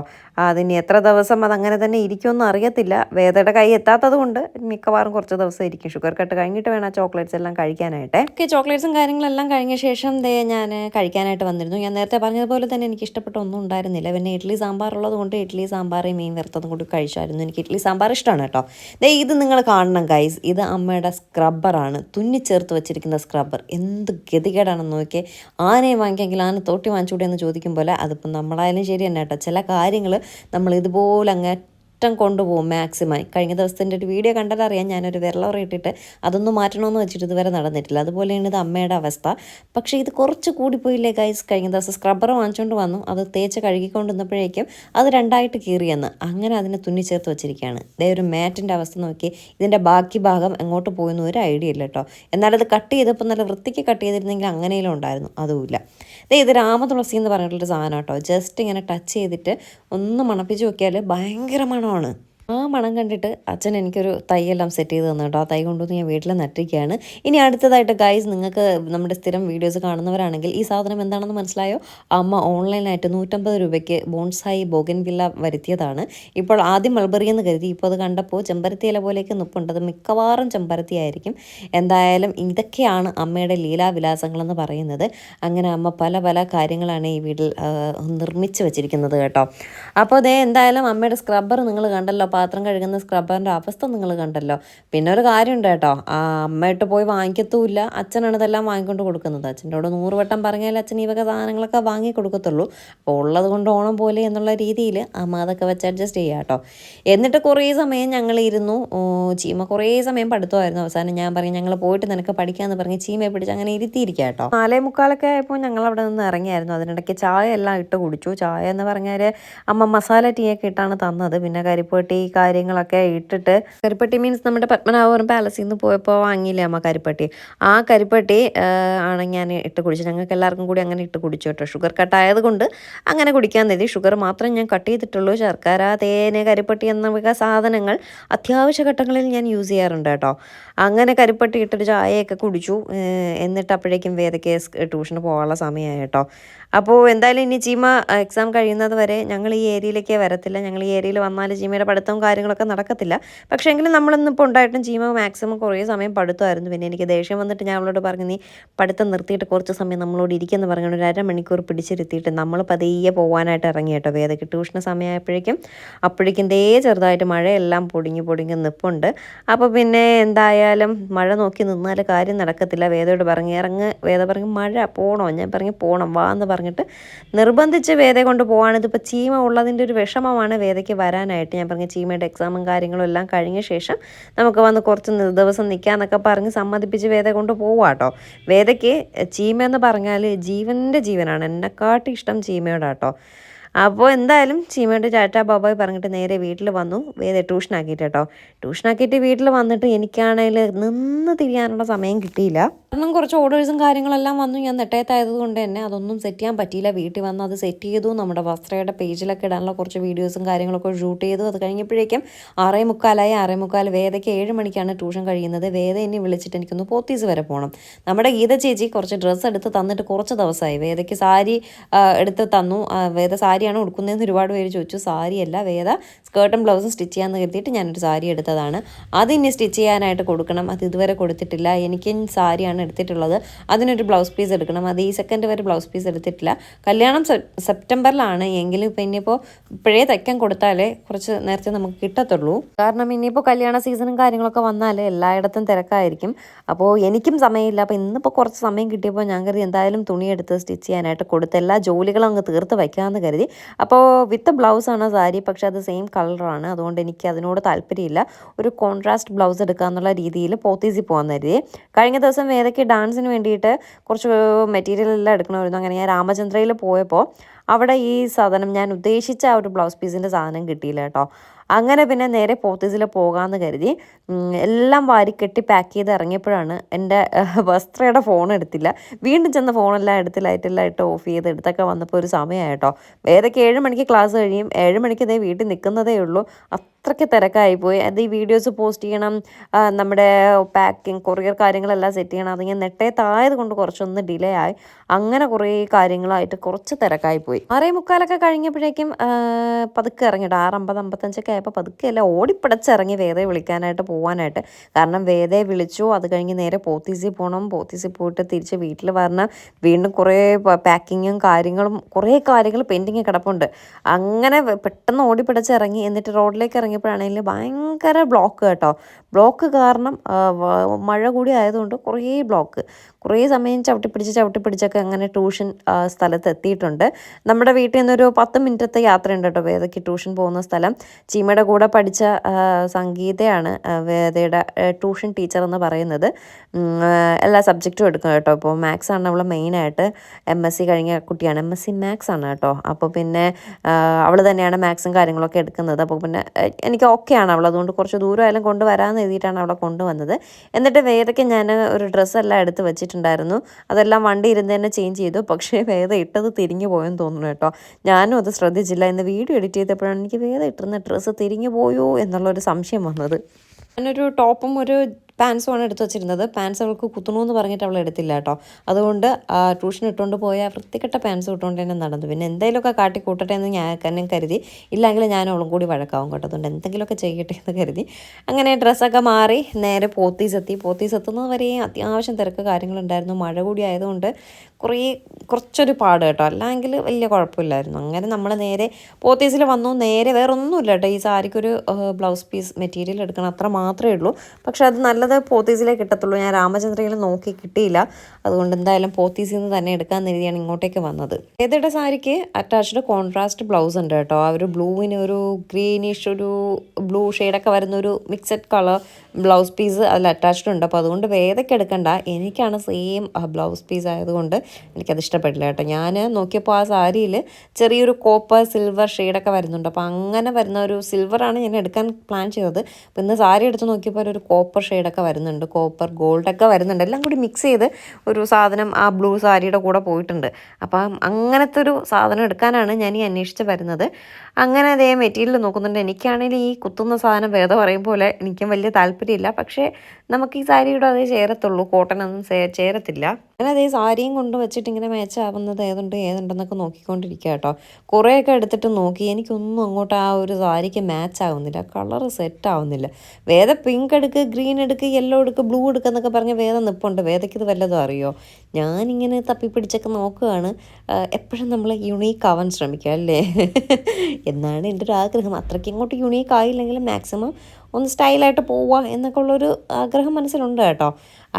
അതിന് എത്ര ദിവസം അതങ്ങനെ തന്നെ ഇരിക്കുമെന്ന് അറിയത്തില്ല. വേദയുടെ കൈ എത്താത്തത് കൊണ്ട് മിക്കവാറും കുറച്ച് ദിവസം ഇരിക്കും ഷുഗർ കട്ട് കഴിഞ്ഞിട്ട് വേണം ആ ചോക്ലേറ്റ്സ് എല്ലാം കഴിക്കാനായിട്ട്. ഓക്കെ ചോക്ലേറ്റ്സും കാര്യങ്ങളെല്ലാം കഴിഞ്ഞ ശേഷം ദേ ഞാൻ കഴിക്കാനായിട്ട് വന്നിരുന്നു. ഞാൻ നേരത്തെ പറഞ്ഞതുപോലെ തന്നെ എനിക്ക് ഇഷ്ടപ്പെട്ട ഒന്നും ഉണ്ടായിരുന്നില്ല. പിന്നെ ഇഡ്ഡലി സാമ്പാർ ഉള്ളത് കൊണ്ട് ഇഡ്ഡലി സാമ്പാർ മീൻ വറുത്തതും കൂടി കഴിച്ചായിരുന്നു. എനിക്ക് ഇഡ്ഡലി സാമ്പാർ ഇഷ്ടമാണ് കേട്ടോ. ദേ ഇത് നിങ്ങൾ കാണണം ഗൈസ് ഇത് അമ്മയുടെ സ്ക്രബ്ബറാണ് തുന്നിച്ചേർത്ത് വെച്ചിരിക്കുന്ന സ്ക്രബ്ബർ എന്ത് ഗതികേടാണെന്ന് നോക്കിയേ. ആനയെ വാങ്ങിക്കെങ്കിൽ ആന തോട്ടി വാങ്ങിച്ചൂടെ എന്ന് ചോദിക്കും പോലെ അതിപ്പം നമ്മളായാലും ശരി തന്നെ കേട്ടോ. ചില കാര്യങ്ങൾ നമ്മൾ ഇതുപോലെ അങ്ങ് അറ്റം കൊണ്ടുപോകും മാക്സിമം. കഴിഞ്ഞ ദിവസത്തിന്റെ ഒരു വീഡിയോ കണ്ടാൽ അറിയാം ഞാനൊരു വിരലോറ ഇട്ടിട്ട് അതൊന്നും മാറ്റണമെന്ന് വെച്ചിട്ട് ഇതുവരെ നടന്നിട്ടില്ല. അതുപോലെയാണ് ഇത് അമ്മയുടെ അവസ്ഥ. പക്ഷേ ഇത് കുറച്ച് കൂടിപ്പോയില്ലേ ഗൈസ് കഴിഞ്ഞ ദിവസം സ്ക്രബ്ബർ വാങ്ങിച്ചുകൊണ്ട് വന്നു. അത് തേച്ച് കഴുകിക്കൊണ്ടിരുന്നപ്പോഴേക്കും അത് രണ്ടായിട്ട് കീറിയെന്ന് അങ്ങനെ അതിനെ തുന്നി ചേർത്ത് വെച്ചിരിക്കുകയാണ്. ഇതേ ഒരു മാറ്റിന്റെ അവസ്ഥ നോക്കി. ഇതിന്റെ ബാക്കി ഭാഗം എങ്ങോട്ട് പോയെന്ന് ഒരു ഐഡിയ ഇല്ല കേട്ടോ. എന്നാലത് കട്ട് ചെയ്തപ്പോൾ നല്ല വൃത്തിക്ക് കട്ട് ചെയ്തിരുന്നെങ്കിൽ അങ്ങനെയും ഉണ്ടായിരുന്നു. അതുമില്ല. ഇതേ ഇത് രാമതുളസി എന്ന് പറഞ്ഞിട്ടുള്ളൊരു സാധനം കേട്ടോ. ജസ്റ്റ് ഇങ്ങനെ ടച്ച് ചെയ്തിട്ട് ഒന്ന് മണപ്പിച്ച് നോക്കിയാൽ ഭയങ്കര ആണ് ആ മണം കണ്ടിട്ട് അച്ഛൻ എനിക്കൊരു തൈയെല്ലാം സെറ്റ് ചെയ്ത് തന്നു കേട്ടോ. ആ തൈ കൊണ്ടുവന്ന് ഞാൻ വീട്ടിൽ നട്ടിരിക്കുകയാണ്. ഇനി അടുത്തതായിട്ട് ഗൈസ് നിങ്ങൾക്ക് നമ്മുടെ സ്ഥിരം വീഡിയോസ് കാണുന്നവരാണെങ്കിൽ ഈ സാധനം എന്താണെന്ന് മനസ്സിലായോ? അമ്മ ഓൺലൈനായിട്ട് നൂറ്റമ്പത് രൂപയ്ക്ക് ബോൺസായി ബോഗൻ വില്ല വരുത്തിയതാണ്. ഇപ്പോൾ ആദ്യം മൾബറി എന്ന് കരുതി ഇപ്പോൾ അത് കണ്ടപ്പോൾ ചെമ്പരത്തി ഇല പോലെയൊക്കെ നിപ്പുണ്ടത് അത് മിക്കവാറും ചെമ്പരത്തി ആയിരിക്കും. എന്തായാലും ഇതൊക്കെയാണ് അമ്മയുടെ ലീലാവിലാസങ്ങളെന്ന് പറയുന്നത്. അങ്ങനെ അമ്മ പല പല കാര്യങ്ങളാണ് ഈ വീട്ടിൽ നിർമ്മിച്ച് വെച്ചിരിക്കുന്നത് കേട്ടോ. അപ്പോൾ അതേ എന്തായാലും അമ്മയുടെ സ്ക്രബ്ബർ നിങ്ങൾ കണ്ടല്ലോ. പാത്രം കഴുകുന്ന സ്ക്രബ്ബറിന്റെ അവസ്ഥ നിങ്ങൾ കണ്ടല്ലോ. പിന്നെ ഒരു കാര്യമുണ്ട് കേട്ടോ. ആ അമ്മയിട്ട് പോയി വാങ്ങിക്കത്തുമില്ല. അച്ഛനാണ് ഇതെല്ലാം വാങ്ങിക്കൊണ്ട് കൊടുക്കുന്നത്. അച്ഛന്റെ നൂറ് വട്ടം പറഞ്ഞാൽ അച്ഛൻ ഈ വക സാധനങ്ങളൊക്കെ വാങ്ങി കൊടുക്കത്തുള്ളൂ. അപ്പോൾ ഉള്ളത് കൊണ്ട് ഓണം പോലെ എന്നുള്ള രീതിയിൽ അമ്മ അതൊക്കെ വെച്ച് അഡ്ജസ്റ്റ് ചെയ്യാം കേട്ടോ. എന്നിട്ട് കുറേ സമയം ഞങ്ങൾ ഇരുന്നു. ചീമ കുറേ സമയം പഠിത്തമായിരുന്നു അവസാനം ഞാൻ പറഞ്ഞു ഞങ്ങൾ പോയിട്ട് നിനക്ക് പഠിക്കാമെന്ന് പറഞ്ഞ് ചീമയെ പിടിച്ച് അങ്ങനെ ഇരുത്തിയിരിക്കുക കേട്ടോ. നാലേ മുക്കാലൊക്കെ ആയപ്പോൾ ഞങ്ങൾ അവിടെ നിന്ന് ഇറങ്ങിയായിരുന്നു. അതിനിടയ്ക്ക് ചായ എല്ലാം ഇട്ട് കുടിച്ചു. ചായ എന്ന് പറഞ്ഞാൽ അമ്മ മസാല ടീ ഒക്കെ ഇട്ടാണ് തന്നത്. പിന്നെ കരിപ്പട്ടി കാര്യങ്ങളൊക്കെ ഇട്ടിട്ട് കരിപ്പട്ടി മീൻസ് നമ്മുടെ പത്മനാഭപുരം പാലസിൽ നിന്ന് പോയപ്പോൾ വാങ്ങിയില്ലേ അമ്മ കരിപ്പട്ടി? ആ കരിപ്പട്ടി ആണ് ഞാൻ ഇട്ട് കുടിച്ചത്. ഞങ്ങൾക്ക് എല്ലാവർക്കും കൂടി അങ്ങനെ ഇട്ട് കുടിച്ചു കേട്ടോ. ഷുഗർ കട്ടായത് കൊണ്ട് അങ്ങനെ കുടിക്കാൻ തേതി ഷുഗർ മാത്രം ഞാൻ കട്ട് ചെയ്തിട്ടുള്ളൂ. ശർക്കര തേന് കരിപ്പട്ടി എന്ന സാധനങ്ങൾ അത്യാവശ്യ ഘട്ടങ്ങളിൽ ഞാൻ യൂസ് ചെയ്യാറുണ്ട് കേട്ടോ. അങ്ങനെ കരിപ്പട്ടി ഇട്ടൊരു ചായയൊക്കെ കുടിച്ചു. എന്നിട്ട് അപ്പോഴേക്കും വേദക്കേസ് ട്യൂഷന് പോകാനുള്ള സമയമായി കേട്ടോ. അപ്പോൾ എന്തായാലും ഇനി ചീമ എക്സാം കഴിയുന്നത് വരെ ഞങ്ങൾ ഈ ഏരിയയിലേക്ക് വരത്തില്ല. ഞങ്ങൾ ഈ ഏരിയയിൽ വന്നാൽ ചീമയുടെ പഠിത്തവും കാര്യങ്ങളൊക്കെ നടക്കത്തില്ല. പക്ഷേ എങ്കിലും നമ്മളിന്നിപ്പോൾ ഉണ്ടായിട്ടും ചീമ മാക്സിമം കുറേ സമയം പഠിത്തമായിരുന്നു. പിന്നെ എനിക്ക് ദേഷ്യം വന്നിട്ട് ഞാൻ അവളോട് പറഞ്ഞു നീ പഠിത്തം നിർത്തിയിട്ട് കുറച്ച് സമയം നമ്മളോട് ഇരിക്കുമെന്ന് പറഞ്ഞു. ഒരു അരമണിക്കൂർ പിടിച്ചിരുത്തിയിട്ട് നമ്മൾ പതിയെ പോകാനായിട്ട് ഇറങ്ങി കേട്ടോ. വേദയ്ക്ക് ട്യൂഷന് സമയമായപ്പോഴേക്കും അപ്പോഴേക്കും ദേ ചെറുതായിട്ട് മഴയെല്ലാം പൊടിഞ്ഞ് പൊടിഞ്ഞ് നിപ്പുണ്ട്. അപ്പോൾ പിന്നെ എന്തായാലും മഴ നോക്കി നിന്നാൽ കാര്യം നടക്കത്തില്ല. വേദയോട് പറഞ്ഞു ഇറങ്ങ് വേദ പറഞ്ഞു മഴ പോകണോ ഞാൻ പറഞ്ഞു പോകണം വാ എന്ന് പറഞ്ഞിട്ട് നിർബന്ധിച്ച് വേദയെ കൊണ്ട് പോവാണ്. ഇതിപ്പോൾ ചീമ ഉള്ളതിന്റെ ഒരു വിഷമമാണ് വേദയ്ക്ക് വരാനായിട്ട്. ഞാൻ പറഞ്ഞു ചീമയുടെ എക്സാമും കാര്യങ്ങളും എല്ലാം കഴിഞ്ഞ ശേഷം നമുക്ക് വന്ന് കുറച്ച് ദിവസം നിൽക്കാന്നൊക്കെ പറഞ്ഞ് സമ്മതിപ്പിച്ച് വേദയെ കൊണ്ട് പോവാട്ടോ വേദയ്ക്ക് ചീമ എന്ന് പറഞ്ഞാൽ ജീവന്റെ ജീവനാണ്. എന്നെക്കാട്ടി ഇഷ്ടം ചീമയോടാട്ടോ അപ്പോൾ എന്തായാലും ചീമയുടെ ചാറ്റ ബാബായ് പറഞ്ഞിട്ട് നേരെ വീട്ടിൽ വന്നു. വേറെ ട്യൂഷനാക്കിയിട്ട് കേട്ടോ. ട്യൂഷനാക്കിയിട്ട് വീട്ടിൽ വന്നിട്ട് എനിക്കാണെങ്കിൽ നിന്ന് തിരിയാനുള്ള സമയം കിട്ടിയില്ല. കാരണം കുറച്ച് ഓർഡേഴ്സും കാര്യങ്ങളെല്ലാം വന്നു. ഞാൻ നെട്ടയത്തായത് കൊണ്ട് തന്നെ അതൊന്നും സെറ്റ് ചെയ്യാൻ പറ്റിയില്ല. വീട്ടിൽ വന്ന് അത് സെറ്റ് ചെയ്തു. നമ്മുടെ വസ്ത്രയുടെ പേജിലൊക്കെ ഇടാനുള്ള കുറച്ച് വീഡിയോസും കാര്യങ്ങളൊക്കെ ഷൂട്ട് ചെയ്തു. അത് കഴിഞ്ഞപ്പോഴേക്കും ആറേ മുക്കാലായി. ആറേ മുക്കാൽ വേദയ്ക്ക് ഏഴ് മണിക്കാണ് ട്യൂഷൻ കഴിയുന്നത്. വേദ എന്നെ വിളിച്ചിട്ട് എനിക്കൊന്ന് പോത്തീസ് വരെ പോകണം നമ്മുടെ ഗീത ചേച്ചി കുറച്ച് ഡ്രസ്സ് എടുത്ത് തന്നിട്ട് കുറച്ച് ദിവസമായി. വേദയ്ക്ക് സാരി എടുത്ത് തന്നു. വേദ വേദ സാരിയാണ് ഉടുക്കുന്നതെന്ന് ഒരുപാട് പേര് ചോദിച്ചു. സാരിയല്ല വേദ. സ്കേർട്ടും ബ്ലൗസും സ്റ്റിച്ച് ചെയ്യാമെന്ന് കരുതിയിട്ട് ഞാനൊരു സാരി എടുത്തതാണ്. അത് ഇനി സ്റ്റിച്ച് ചെയ്യാനായിട്ട് കൊടുക്കണം. അത് ഇതുവരെ കൊടുത്തിട്ടില്ല. എനിക്കും സാരിയാണ് എടുത്തിട്ടുള്ളത്. അതിനൊരു ബ്ലൗസ് പീസ് എടുക്കണം. അത് ഈ സെക്കൻഡ് വരെ ബ്ലൗസ് പീസ് എടുത്തിട്ടില്ല. കല്യാണം സെപ്റ്റംബറിലാണ് എങ്കിലും ഇപ്പം ഇനിയിപ്പോൾ ഇപ്പോഴേ തയ്ക്കാൻ കൊടുത്താലേ കുറച്ച് നേരത്തെ നമുക്ക് കിട്ടത്തുള്ളൂ. കാരണം ഇനിയിപ്പോൾ കല്യാണ സീസണും കാര്യങ്ങളൊക്കെ വന്നാൽ എല്ലായിടത്തും തിരക്കായിരിക്കും. അപ്പോൾ എനിക്കും സമയമില്ല. അപ്പോൾ ഇന്നിപ്പോൾ കുറച്ച് സമയം കിട്ടിയപ്പോൾ ഞാൻ കരുതി എന്തായാലും തുണിയെടുത്ത് സ്റ്റിച്ച് ചെയ്യാനായിട്ട് കൊടുത്ത് എല്ലാ ജോലികളും അങ്ങ് തീർത്ത് വയ്ക്കാമെന്ന് കരുതി അപ്പോൾ വിത്ത് ബ്ലൗസാണ് സാരി പക്ഷേ അത് സെയിം കളറാണ് അതുകൊണ്ട് എനിക്ക് അതിനോട് താല്പര്യമില്ല. ഒരു കോൺട്രാസ്റ്റ് ബ്ലൗസ് എടുക്കുക എന്നുള്ള രീതിയിൽ പോത്തീസിൽ പോകാൻ കരുതി. കഴിഞ്ഞ ദിവസം വേദയ്ക്ക് ഡാൻസിന് വേണ്ടിയിട്ട് കുറച്ച് മെറ്റീരിയൽ എല്ലാം എടുക്കണമായിരുന്നു. അങ്ങനെ ഞാൻ രാമചന്ദ്രയിൽ പോയപ്പോൾ അവിടെ ഈ സാധനം ഞാൻ ഉദ്ദേശിച്ച ആ ഒരു ബ്ലൗസ് പീസിന്റെ സാധനം കിട്ടിയില്ല കേട്ടോ. അങ്ങനെ പിന്നെ നേരെ പോത്തീസിൽ പോകാമെന്ന് കരുതി. എല്ലാം വാരി കെട്ടി പാക്ക് ചെയ്ത് ഇറങ്ങിയപ്പോഴാണ് എന്റെ വസ്ത്രയുടെ ഫോൺ എടുത്തില്ല. വീണ്ടും ചെന്ന് ഫോണെല്ലാം എടുത്ത് ലൈറ്റെല്ലാം ഇട്ട് ഓഫ് ചെയ്ത് എടുത്തൊക്കെ വന്നപ്പോൾ ഒരു സമയമായി കേട്ടോ വേദയ്ക്ക് ഏഴ് മണിക്ക് ക്ലാസ് കഴിയും. ഏഴ് മണിക്ക് ഇതേ വീട്ടിൽ നിൽക്കുന്നതേ ഉള്ളൂ. അത്രയ്ക്ക് തിരക്കായി പോയി. അത് ഈ വീഡിയോസ് പോസ്റ്റ് ചെയ്യണം. നമ്മുടെ പാക്കിങ് കൊറിയർ കാര്യങ്ങളെല്ലാം സെറ്റ് ചെയ്യണം. അതിങ്ങനെ നെട്ടേ നെട്ടയത്തായത് കൊണ്ട് കുറച്ചൊന്ന് ഡിലേ ആയി. അങ്ങനെ കുറേ കാര്യങ്ങളായിട്ട് കുറച്ച് തിരക്കായി പോയി. ആറേ മുക്കാലൊക്കെ കഴിഞ്ഞപ്പോഴേക്കും പതുക്കെ ഇറങ്ങിയിട്ട് ആറ് അമ്പത് അമ്പത്തഞ്ചൊക്കെ ആയപ്പോൾ പതുക്കെ അല്ല ഓടിപ്പിടച്ചിറങ്ങി വേദയെ വിളിക്കാനായിട്ട് പോകാനായിട്ട് കാരണം വേദയെ വിളിച്ചു അത് കഴിഞ്ഞ് നേരെ പോത്തീസിൽ പോകണം പോത്തീസിൽ പോയിട്ട് തിരിച്ച് വീട്ടിൽ വരണം. വീണ്ടും കുറേ പാക്കിങ്ങും കാര്യങ്ങളും കുറേ കാര്യങ്ങൾ പെൻഡിങ് കിടപ്പുണ്ട്. അങ്ങനെ പെട്ടെന്ന് ഓടിപ്പിടച്ചിറങ്ങി എന്നിട്ട് റോഡിലേക്ക് ഇറങ്ങിയപ്പോഴാണെങ്കിൽ ഭയങ്കര ബ്ലോക്ക് കേട്ടോ. ബ്ലോക്ക് കാരണം മഴ കൂടി ആയതുകൊണ്ട് കുറേ ബ്ലോക്ക് കുറേ സമയം ചവിട്ടിപ്പിടിച്ച് ചവിട്ടിപ്പിടിച്ചൊക്കെ അങ്ങനെ ട്യൂഷൻ സ്ഥലത്ത് എത്തിയിട്ടുണ്ട്. നമ്മുടെ വീട്ടിൽ നിന്നൊരു പത്ത് മിനിറ്റത്തെ യാത്രയുണ്ട് കേട്ടോ വേദയ്ക്ക് ട്യൂഷൻ പോകുന്ന സ്ഥലം. ചീമയുടെ കൂടെ പഠിച്ച സംഗീതയാണ് വേദയുടെ ട്യൂഷൻ ടീച്ചർ എന്ന് പറയുന്നത്. എല്ലാ സബ്ജക്റ്റും എടുക്കും കേട്ടോ. ഇപ്പോൾ മാത്സ് ആണ് അവൾ മെയിനായിട്ട് എം എസ് സി കഴിഞ്ഞ കുട്ടിയാണ്. എം എസ് സി മാത്സ് ആണ് കേട്ടോ. അപ്പോൾ പിന്നെ അവൾ തന്നെയാണ് മാത്സും കാര്യങ്ങളൊക്കെ എടുക്കുന്നത്. അപ്പോൾ പിന്നെ എനിക്ക് ഓക്കെയാണ് അവൾ അതുകൊണ്ട് കുറച്ച് ദൂരമായാലും കൊണ്ടുവരാമെന്ന് എഴുതിയിട്ടാണ് അവളെ കൊണ്ടുവന്നത്. എന്നിട്ട് വേദയ്ക്ക് ഞാൻ ഒരു ഡ്രസ്സെല്ലാം എടുത്ത് വെച്ചിട്ടുണ്ടായിരുന്നു. അതെല്ലാം വണ്ടി ഇരുന്ന് തന്നെ ചേഞ്ച് ചെയ്തു. പക്ഷേ വേദ ഇട്ടത് തിരിഞ്ഞു പോയെന്ന് തോന്നുന്നു കേട്ടോ. ഞാനും അത് ശ്രദ്ധിച്ചില്ല. ഇന്ന് വീഡിയോ എഡിറ്റ് ചെയ്തപ്പോഴാണ് എനിക്ക് വേദ ഇട്ടിരുന്ന ഡ്രസ്സ് തിരിഞ്ഞു പോയോ എന്നുള്ളൊരു സംശയം വന്നത്. ഞാനൊരു ടോപ്പും ഒരു പാൻസും ആണ് എടുത്ത് വെച്ചിരുന്നത്. പാൻസ് അവൾക്ക് കുത്തണമെന്ന് പറഞ്ഞിട്ട് അവൾ എടുത്തില്ല കേട്ടോ. അതുകൊണ്ട് ട്യൂഷൻ ഇട്ടുകൊണ്ട് പോയ വൃത്തികെട്ട പാൻസ് ഇട്ടുകൊണ്ട് തന്നെ നടന്നു. പിന്നെ എന്തെങ്കിലുമൊക്കെ കാട്ടി കൂട്ടട്ടെ എന്ന് ഞാൻ തന്നെ കരുതി. ഇല്ലെങ്കിൽ ഞാൻ അവളും കൂടി വഴക്കാവും കേട്ടോ. അതുകൊണ്ട് എന്തെങ്കിലുമൊക്കെ ചെയ്യട്ടെ എന്ന് കരുതി. അങ്ങനെ ഡ്രസ്സൊക്കെ മാറി നേരെ പോത്തീസ് എത്തി. പോത്തീസ് എത്തുന്നതുവരെയും അത്യാവശ്യം തിരക്ക് കാര്യങ്ങളുണ്ടായിരുന്നു. മഴ കൂടി ആയതുകൊണ്ട് കുറേ കുറച്ചൊരു പാട് കേട്ടോ. അല്ലെങ്കിൽ വലിയ കുഴപ്പമില്ലായിരുന്നു. അങ്ങനെ നമ്മൾ നേരെ പോത്തീസിൽ വന്നു. നേരെ വേറെ ഒന്നുമില്ല കേട്ടോ. ഈ സാരിക്കൊരു ബ്ലൗസ് പീസ് മെറ്റീരിയൽ എടുക്കണം അത്ര മാത്രമേ ഉള്ളൂ. പക്ഷേ അത് നല്ലത് പോത്തീസിലേ കിട്ടത്തുള്ളൂ. ഞാൻ രാമചന്ദ്രയിൽ നോക്കി കിട്ടിയില്ല. അതുകൊണ്ട് എന്തായാലും പോത്തീസിൽ നിന്ന് തന്നെ എടുക്കാൻ രീതിയാണ് ഇങ്ങോട്ടേക്ക് വന്നത്. ഏതയുടെ സാരിക്ക് അറ്റാച്ച്ഡ് കോൺട്രാസ്റ്റ് ബ്ലൗസ് ഉണ്ട് കേട്ടോ. ആ ഒരു ബ്ലൂവിന് ഒരു ഗ്രീനിഷ് ഒരു ബ്ലൂ ഷെയ്ഡൊക്കെ വരുന്ന ഒരു മിക്സഡ് കളർ ബ്ലൗസ് പീസ് അതിൽ അറ്റാച്ച്ഡ് ഉണ്ട്. അപ്പോൾ അതുകൊണ്ട് വേദയ്ക്ക് എടുക്കണ്ട. എനിക്കാണ് സെയിം ബ്ലൗസ് പീസ് ആയതുകൊണ്ട് എനിക്കത് ഇഷ്ടപ്പെട്ടില്ല കേട്ടോ. ഞാൻ നോക്കിയപ്പോൾ ആ സാരിയിൽ ചെറിയൊരു കോപ്പർ സിൽവർ ഷെയ്ഡൊക്കെ വരുന്നുണ്ട്. അപ്പോൾ അങ്ങനെ വരുന്ന ഒരു സിൽവറാണ് ഞാൻ എടുക്കാൻ പ്ലാൻ ചെയ്തത്. അപ്പോൾ ഇന്ന് സാരി എടുത്ത് നോക്കിയപ്പോൾ ഒരു കോപ്പർ ഷെയ്ഡൊക്കെ വരുന്നുണ്ട്. കോപ്പർ ഗോൾഡൊക്കെ വരുന്നുണ്ട്. എല്ലാം കൂടി മിക്സ് ചെയ്ത് ഒരു സാധനം ആ ബ്ലൂ സാരിയുടെ കൂടെ പോയിട്ടുണ്ട്. അപ്പം അങ്ങനത്തെ ഒരു സാധനം എടുക്കാനാണ് ഞാൻ ഈ അന്വേഷിച്ച് വരുന്നത്. അങ്ങനെ അതേ മെറ്റീരിയൽ നോക്കുന്നുണ്ട്. എനിക്കാണെങ്കിൽ ഈ കുത്തുന്ന സാധനം വേദ പറയും പോലെ എനിക്കും വലിയ താല്പര്യമില്ല. പക്ഷേ നമുക്ക് ഈ സാരിയുടെ അതേ ചേരത്തുള്ളൂ. കോട്ടൺ ഒന്നും ചേരത്തില്ല. അങ്ങനെ അതേ സാരിയും കൊണ്ട് വെച്ചിട്ട് ഇങ്ങനെ മാച്ച് ആവുന്നത് ഏതുണ്ട് ഏതുണ്ടെന്നൊക്കെ നോക്കിക്കൊണ്ടിരിക്കുക കേട്ടോ. കുറേയൊക്കെ എടുത്തിട്ട് നോക്കി. എനിക്കൊന്നും അങ്ങോട്ട് ആ ഒരു സാരിക്ക് മാച്ച് ആവുന്നില്ല. കളർ സെറ്റ് ആവുന്നില്ല. വേദ പിങ്ക് എടുക്ക് ഗ്രീൻ എടുക്ക് യെല്ലോ എടുക്ക് ബ്ലൂ എടുക്കുക എന്നൊക്കെ പറഞ്ഞ് വേദ നിപ്പുണ്ട്. വേദയ്ക്ക് ഇത് വല്ലതും അറിയോ? ഞാനിങ്ങനെ തപ്പിപ്പിടിച്ചൊക്കെ നോക്കുകയാണ് എപ്പോഴും നമ്മൾ യുണീക്ക് ആവാൻ ശ്രമിക്കുക അല്ലേ? എന്നാണ് എന്റെ ഒരു ആഗ്രഹം. അത്രയ്ക്ക് ഇങ്ങോട്ട് യുണീക്ക് ആയില്ലെങ്കിലും മാക്സിമം ഒന്ന് സ്റ്റൈലായിട്ട് പോവുക എന്നൊക്കെ ഉള്ളൊരു ആഗ്രഹം മനസ്സിലുണ്ട് കേട്ടോ.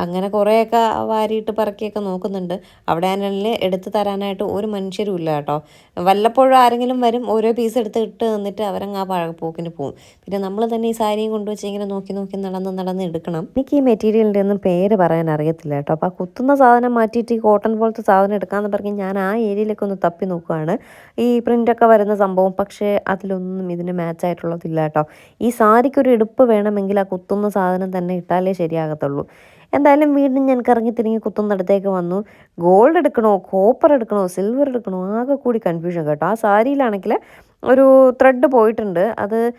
അങ്ങനെ കുറേയൊക്കെ വാരിയിട്ട് പറക്കിയൊക്കെ നോക്കുന്നുണ്ട്. അവിടെ ആണെങ്കിൽ എടുത്ത് തരാനായിട്ട് ഒരു മനുഷ്യരും ഇല്ല കേട്ടോ. വല്ലപ്പോഴും ആരെങ്കിലും വരും ഓരോ പീസ് എടുത്ത് ഇട്ട് തന്നിട്ട് അവരങ്ങ് ആ പഴപ്പോക്കിന് പോകും പിന്നെ നമ്മൾ തന്നെ ഈ സാരിയും കൊണ്ടുവച്ച് ഇങ്ങനെ നോക്കി നോക്കി നടന്ന് നടന്ന് എടുക്കണം. എനിക്ക് ഈ മെറ്റീരിയലിന്റെ ഒന്നും പേര് പറയാൻ അറിയത്തില്ല കേട്ടോ. അപ്പോൾ ആ കുത്തുന്ന സാധനം മാറ്റിയിട്ട് ഈ കോട്ടൺ പോലത്തെ സാധനം എടുക്കാമെന്ന് പറഞ്ഞ് ഞാൻ ആ ഏരിയയിലേക്ക് ഒന്ന് തപ്പി നോക്കുകയാണ് ഈ പ്രിന്റൊക്കെ വരുന്ന സംഭവം പക്ഷേ അതിലൊന്നും ഇതിന് മാച്ച് ആയിട്ടുള്ളതില്ല കേട്ടോ. ഈ സാരിക്കൊരു എടുപ്പ് വേണമെങ്കിൽ ആ കുത്തുന്ന സാധനം തന്നെ ഇട്ടാലേ ശരിയാകത്തുള്ളൂ. എന്തായാലും വീണ്ടും ഞാൻ കറങ്ങി തിരിഞ്ഞ് കുത്തുന്നിടത്തേക്ക് വന്നു. ഗോൾഡ് എടുക്കണോ കോപ്പർ എടുക്കണോ സിൽവർ എടുക്കണോ ആകെ കൂടി കൺഫ്യൂഷൻ കേട്ടോ. ആ സാരിയിലാണെങ്കിൽ ഒരു ത്രെഡ് പോയിട്ടുണ്ട്. അത്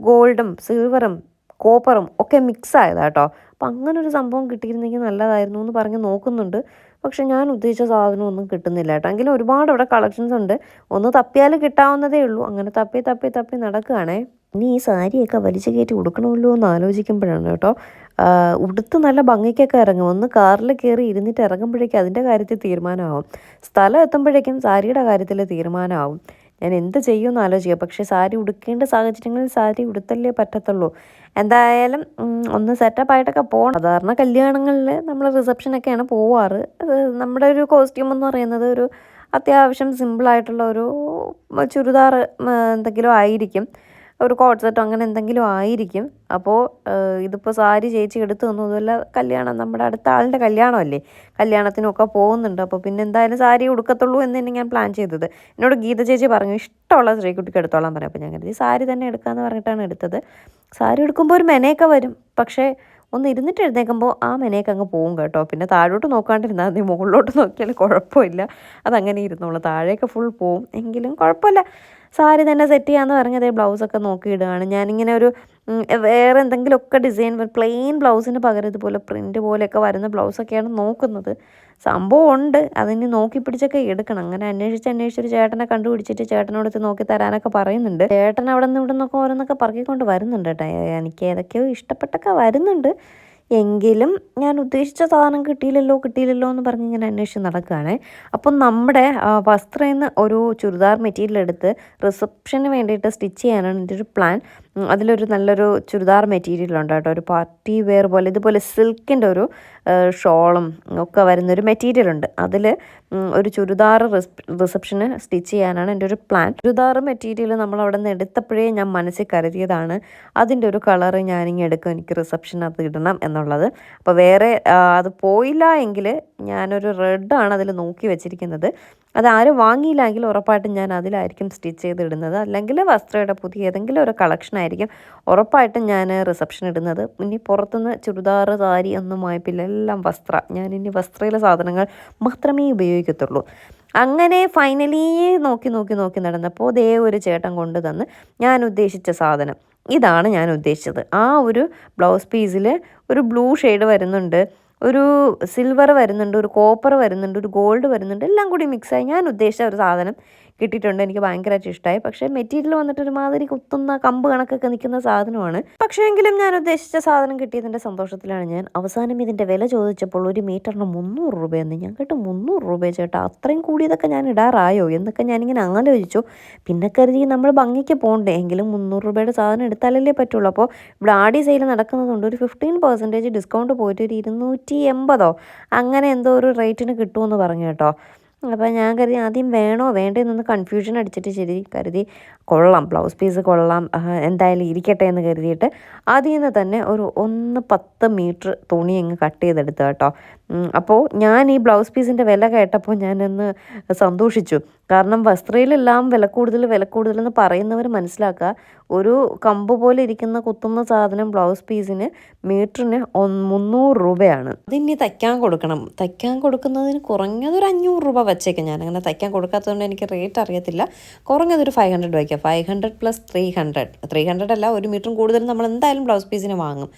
ഗോൾഡും സിൽവറും കോപ്പറും ഒക്കെ മിക്സ് കേട്ടോ. അപ്പം അങ്ങനെ ഒരു സംഭവം കിട്ടിയിരുന്നെങ്കിൽ നല്ലതായിരുന്നു എന്ന് പറഞ്ഞ് നോക്കുന്നുണ്ട്. പക്ഷെ ഞാൻ ഉദ്ദേശിച്ച സാധനമൊന്നും കിട്ടുന്നില്ല കേട്ടോ. എങ്കിലും ഒരുപാട് അവിടെ കളക്ഷൻസ് ഉണ്ട്. ഒന്ന് തപ്പിയാൽ കിട്ടാവുന്നതേ ഉള്ളൂ. അങ്ങനെ തപ്പി തപ്പി തപ്പി നടക്കുകയാണേ. ഇനി ഈ സാരിയൊക്കെ വലിച്ചു കയറ്റി ഉടുക്കണമല്ലോ എന്ന് ആലോചിക്കുമ്പോഴാണ് കേട്ടോ. ഉടുത്ത് നല്ല ഭംഗിക്കൊക്കെ ഇറങ്ങും. ഒന്ന് കാറിൽ കയറി ഇരുന്നിട്ട് ഇറങ്ങുമ്പോഴേക്കും അതിന്റെ കാര്യത്തിൽ തീരുമാനമാവും. സ്ഥലം എത്തുമ്പോഴേക്കും സാരിയുടെ കാര്യത്തിൽ തീരുമാനമാവും. ഞാൻ എന്ത് ചെയ്യുമെന്ന് ആലോചിക്കുക. പക്ഷേ സാരി ഉടുക്കേണ്ട സാഹചര്യങ്ങളിൽ സാരി ഉടുത്തല്ലേ പറ്റത്തുള്ളൂ. എന്തായാലും ഒന്ന് സെറ്റപ്പ് ആയിട്ടൊക്കെ പോകണം സാധാരണ കല്യാണങ്ങളിൽ നമ്മൾ റിസപ്ഷനൊക്കെയാണ് പോവാറ്. നമ്മുടെ ഒരു കോസ്റ്റ്യൂം എന്ന് പറയുന്നത് ഒരു അത്യാവശ്യം സിമ്പിളായിട്ടുള്ള ഒരു ചുരിദാർ എന്തെങ്കിലും ആയിരിക്കും. ഒരു കോട്ട് സെറ്റോ അങ്ങനെ എന്തെങ്കിലും ആയിരിക്കും. അപ്പോൾ ഇതിപ്പോൾ സാരി ചേച്ചി എടുത്തു തന്നതുമല്ല കല്യാണം നമ്മുടെ അടുത്ത ആളിന്റെ കല്യാണമല്ലേ? കല്യാണത്തിനൊക്കെ പോകുന്നുണ്ട്. അപ്പോൾ പിന്നെ എന്തായാലും സാരി ഉടുക്കത്തുള്ളൂ എന്ന് തന്നെ ഞാൻ പ്ലാൻ ചെയ്തത്. എന്നോട് ഗീത ചേച്ചി പറഞ്ഞു ഇഷ്ടമുള്ള സ്ത്രീക്കുട്ടിക്ക് എടുത്തോളാൻ പറയാം. അപ്പോൾ ഞാൻ കരുതി സാരി തന്നെ എടുക്കാമെന്ന് പറഞ്ഞിട്ടാണ് എടുത്തത്. സാരി എടുക്കുമ്പോൾ ഒരു മെനയൊക്കെ വരും. പക്ഷേ ഒന്ന് ഇരുന്നിട്ട് എഴുന്നേക്കുമ്പോൾ ആ മെനയൊക്കെ അങ്ങ് പോകും കേട്ടോ. പിന്നെ താഴോട്ട് നോക്കാണ്ടിരുന്നാൽ നീ മുകളിലോട്ട് നോക്കിയാൽ കുഴപ്പമില്ല. അതങ്ങനെ ഇരുന്നോളൂ. താഴേക്ക് ഫുൾ പോവും. എങ്കിലും കുഴപ്പമില്ല. സാരി തന്നെ സെറ്റ് ചെയ്യാമെന്ന് പറഞ്ഞത് ബ്ലൗസൊക്കെ നോക്കിയിടുകയാണ് ഞാനിങ്ങനെ ഒരു വേറെ എന്തെങ്കിലുമൊക്കെ ഡിസൈൻ പ്ലെയിൻ ബ്ലൗസിന് പകരം ഇതുപോലെ പ്രിന്റ് പോലെയൊക്കെ വരുന്ന ബ്ലൗസൊക്കെയാണ് നോക്കുന്നത്. സംഭവം ഉണ്ട് അതിന് നോക്കി പിടിച്ചൊക്കെ എടുക്കണം. അങ്ങനെ അന്വേഷിച്ച് അന്വേഷിച്ചൊരു ചേട്ടനെ കണ്ടുപിടിച്ചിട്ട് ചേട്ടനോടത്ത് നോക്കി തരാനൊക്കെ പറയുന്നുണ്ട്. ചേട്ടൻ അവിടെ നിന്ന് ഇവിടെ നിന്നൊക്കെ ഓരോന്നൊക്കെ പറക്കിക്കൊണ്ട് വരുന്നുണ്ട് കേട്ടോ. എനിക്ക് ഏതൊക്കെയോ ഇഷ്ടപ്പെട്ടൊക്കെ വരുന്നുണ്ട്. എങ്കിലും ഞാൻ ഉദ്ദേശിച്ച സാധനം കിട്ടിയില്ലല്ലോ കിട്ടിയില്ലല്ലോ എന്ന് പറഞ്ഞ് ഇങ്ങനെ അന്വേഷിച്ച് നടക്കുകയാണ്. അപ്പം നമ്മുടെ വസ്ത്രം ഒരു ചുരിദാർ മെറ്റീരിയൽ എടുത്ത് റിസപ്ഷന് വേണ്ടിയിട്ട് സ്റ്റിച്ച് ചെയ്യാനാണ് എന്റെ ഒരു പ്ലാൻ അതിലൊരു നല്ലൊരു ചുരിദാർ മെറ്റീരിയൽ ഉണ്ട് കേട്ടോ. ഒരു പാർട്ടി വെയർ പോലെ ഇതുപോലെ സിൽക്കിന്റെ ഒരു ഷോളും ഒക്കെ വരുന്നൊരു മെറ്റീരിയൽ ഉണ്ട്. അതിൽ ഒരു ചുരിദാർ റിസപ്ഷന് സ്റ്റിച്ച് ചെയ്യാനാണ് എന്റെ ഒരു പ്ലാൻ ചുരിദാർ മെറ്റീരിയൽ നമ്മൾ അവിടെ നിന്ന് എടുത്തപ്പോഴേ ഞാൻ മനസ്സിൽ കരുതിയതാണ് അതിന്റെ ഒരു കളറ് ഞാനിങ്ങ് എടുക്കും എനിക്ക് റിസപ്ഷനകത്ത് ഇടണം എന്നുള്ളത്. അപ്പോൾ വേറെ അത് പോയില്ല എങ്കിൽ ഞാനൊരു റെഡാണ് അതിൽ നോക്കി വെച്ചിരിക്കുന്നത്. അത് ആരും വാങ്ങിയില്ലെങ്കിൽ ഉറപ്പായിട്ടും ഞാൻ അതിലായിരിക്കും സ്റ്റിച്ച് ചെയ്തിടുന്നത്. അല്ലെങ്കിൽ വസ്ത്രയുടെ പുതിയ ഏതെങ്കിലും ഒരു കളക്ഷൻ ആയിരിക്കും ഉറപ്പായിട്ടും ഞാൻ റിസപ്ഷൻ ഇടുന്നത്. ഇനി പുറത്തുനിന്ന് ചുരിദാർ സാരി ഒന്നും വായ്പില്ല എല്ലാം വസ്ത്ര. ഞാൻ ഇനി വസ്ത്രയിലെ സാധനങ്ങൾ മാത്രമേ ഉപയോഗിക്കത്തുള്ളൂ. അങ്ങനെ ഫൈനലി നോക്കി നോക്കി നോക്കി നടന്നപ്പോൾ ദേ ഒരു ചേട്ടൻ കൊണ്ടു തന്ന് ഞാൻ ഉദ്ദേശിച്ച സാധനം. ഇതാണ് ഞാൻ ഉദ്ദേശിച്ചത്. ആ ഒരു ബ്ലൗസ് പീസിൽ ഒരു ബ്ലൂ ഷെയ്ഡ് വരുന്നുണ്ട്. ഒരു സിൽവർ വരുന്നുണ്ട് ഒരു കോപ്പർ വരുന്നുണ്ട് ഒരു ഗോൾഡ് വരുന്നുണ്ട് എല്ലാം കൂടി മിക്സായി ഞാൻ ഉദ്ദേശിച്ച ഒരു സാധനം കിട്ടിയിട്ടുണ്ട്. എനിക്ക് ഭയങ്കരമായിട്ട് ഇഷ്ടമായി പക്ഷേ മെറ്റീരിയൽ വന്നിട്ട് ഒരുമാതിരി കുത്തുന്ന കമ്പ് കണക്കൊക്കെ നിൽക്കുന്ന സാധനമാണ്. പക്ഷേ എങ്കിലും ഞാൻ ഉദ്ദേശിച്ച സാധനം കിട്ടിയതിന്റെ സന്തോഷത്തിലാണ് ഞാൻ. അവസാനം ഇതിന്റെ വില ചോദിച്ചപ്പോൾ ഒരു മീറ്ററിന് മുന്നൂറ് രൂപയെന്ന്. ഞാൻ കേട്ട് മുന്നൂറ് രൂപ ചേട്ടാ. അത്രയും കൂടിയതൊക്കെ ഞാൻ ഇടാറായോ? എന്നൊക്കെ ഞാനിങ്ങനെ ആലോചിച്ചു. പിന്നെ കരുതി നമ്മൾ ഭംഗിക്ക് പോകണ്ടേ? എങ്കിലും മുന്നൂറ് രൂപയുടെ സാധനം എടുത്താലല്ലേ പറ്റുള്ളൂ. അപ്പോൾ ഇവിടെ ആടി സെയിൽ നടക്കുന്നതുകൊണ്ട് ഒരു ഫിഫ്റ്റീൻ പെർസെന്റേജ് ഡിസ്കൗണ്ട് പോയിട്ട് ഒരു ഇരുന്നൂറ്റി എൺപതോ? അങ്ങനെ എന്തോ ഒരു റേറ്റിന് കിട്ടുമെന്ന് പറഞ്ഞു കേട്ടോ. അപ്പോൾ ഞാൻ കരുതി ആദ്യം വേണോ? വേണ്ടേ എന്നൊന്ന് കൺഫ്യൂഷൻ അടിച്ചിട്ട് ശരി കരുതി. കൊള്ളാം ബ്ലൗസ് പീസ് കൊള്ളാം. എന്തായാലും ഇരിക്കട്ടെ എന്ന് കരുതിയിട്ട് അതിൽ നിന്ന് തന്നെ ഒരു ഒന്ന് പത്ത് മീറ്റർ തുണി അങ്ങ് കട്ട് ചെയ്തെടുത്തു കേട്ടോ. അപ്പോൾ ഞാൻ ഈ ബ്ലൗസ് പീസിന്റെ വില കേട്ടപ്പോൾ ഞാനൊന്ന് സന്തോഷിച്ചു. കാരണം വസ്ത്രയിലെല്ലാം വില കൂടുതൽ വില കൂടുതലെന്ന് പറയുന്നവർ മനസ്സിലാക്കുക ഒരു കമ്പ് പോലെ ഇരിക്കുന്ന കുത്തുന്ന സാധനം ബ്ലൗസ് പീസിന് മീറ്ററിന് മുന്നൂറ് രൂപയാണ്. അതിനി തയ്ക്കാൻ കൊടുക്കണം. തയ്ക്കാൻ കൊടുക്കുന്നതിന് കുറഞ്ഞതൊരു അഞ്ഞൂറ് രൂപ വെച്ചേക്കാം ഞാൻ. അങ്ങനെ തയ്ക്കാൻ കൊടുക്കാത്തതുകൊണ്ട് എനിക്ക് റേറ്റ് അറിയത്തില്ല. കുറഞ്ഞതൊരു ഫൈവ് ഹൺഡ്രഡ് വയ്ക്കാം five hundred plus three hundred three hundred അല്ല ഒരു മീറ്ററും കൂടുതൽ നമ്മൾ എന്തായാലും ബ്ലൗസ് പീസിന് വാങ്ങും.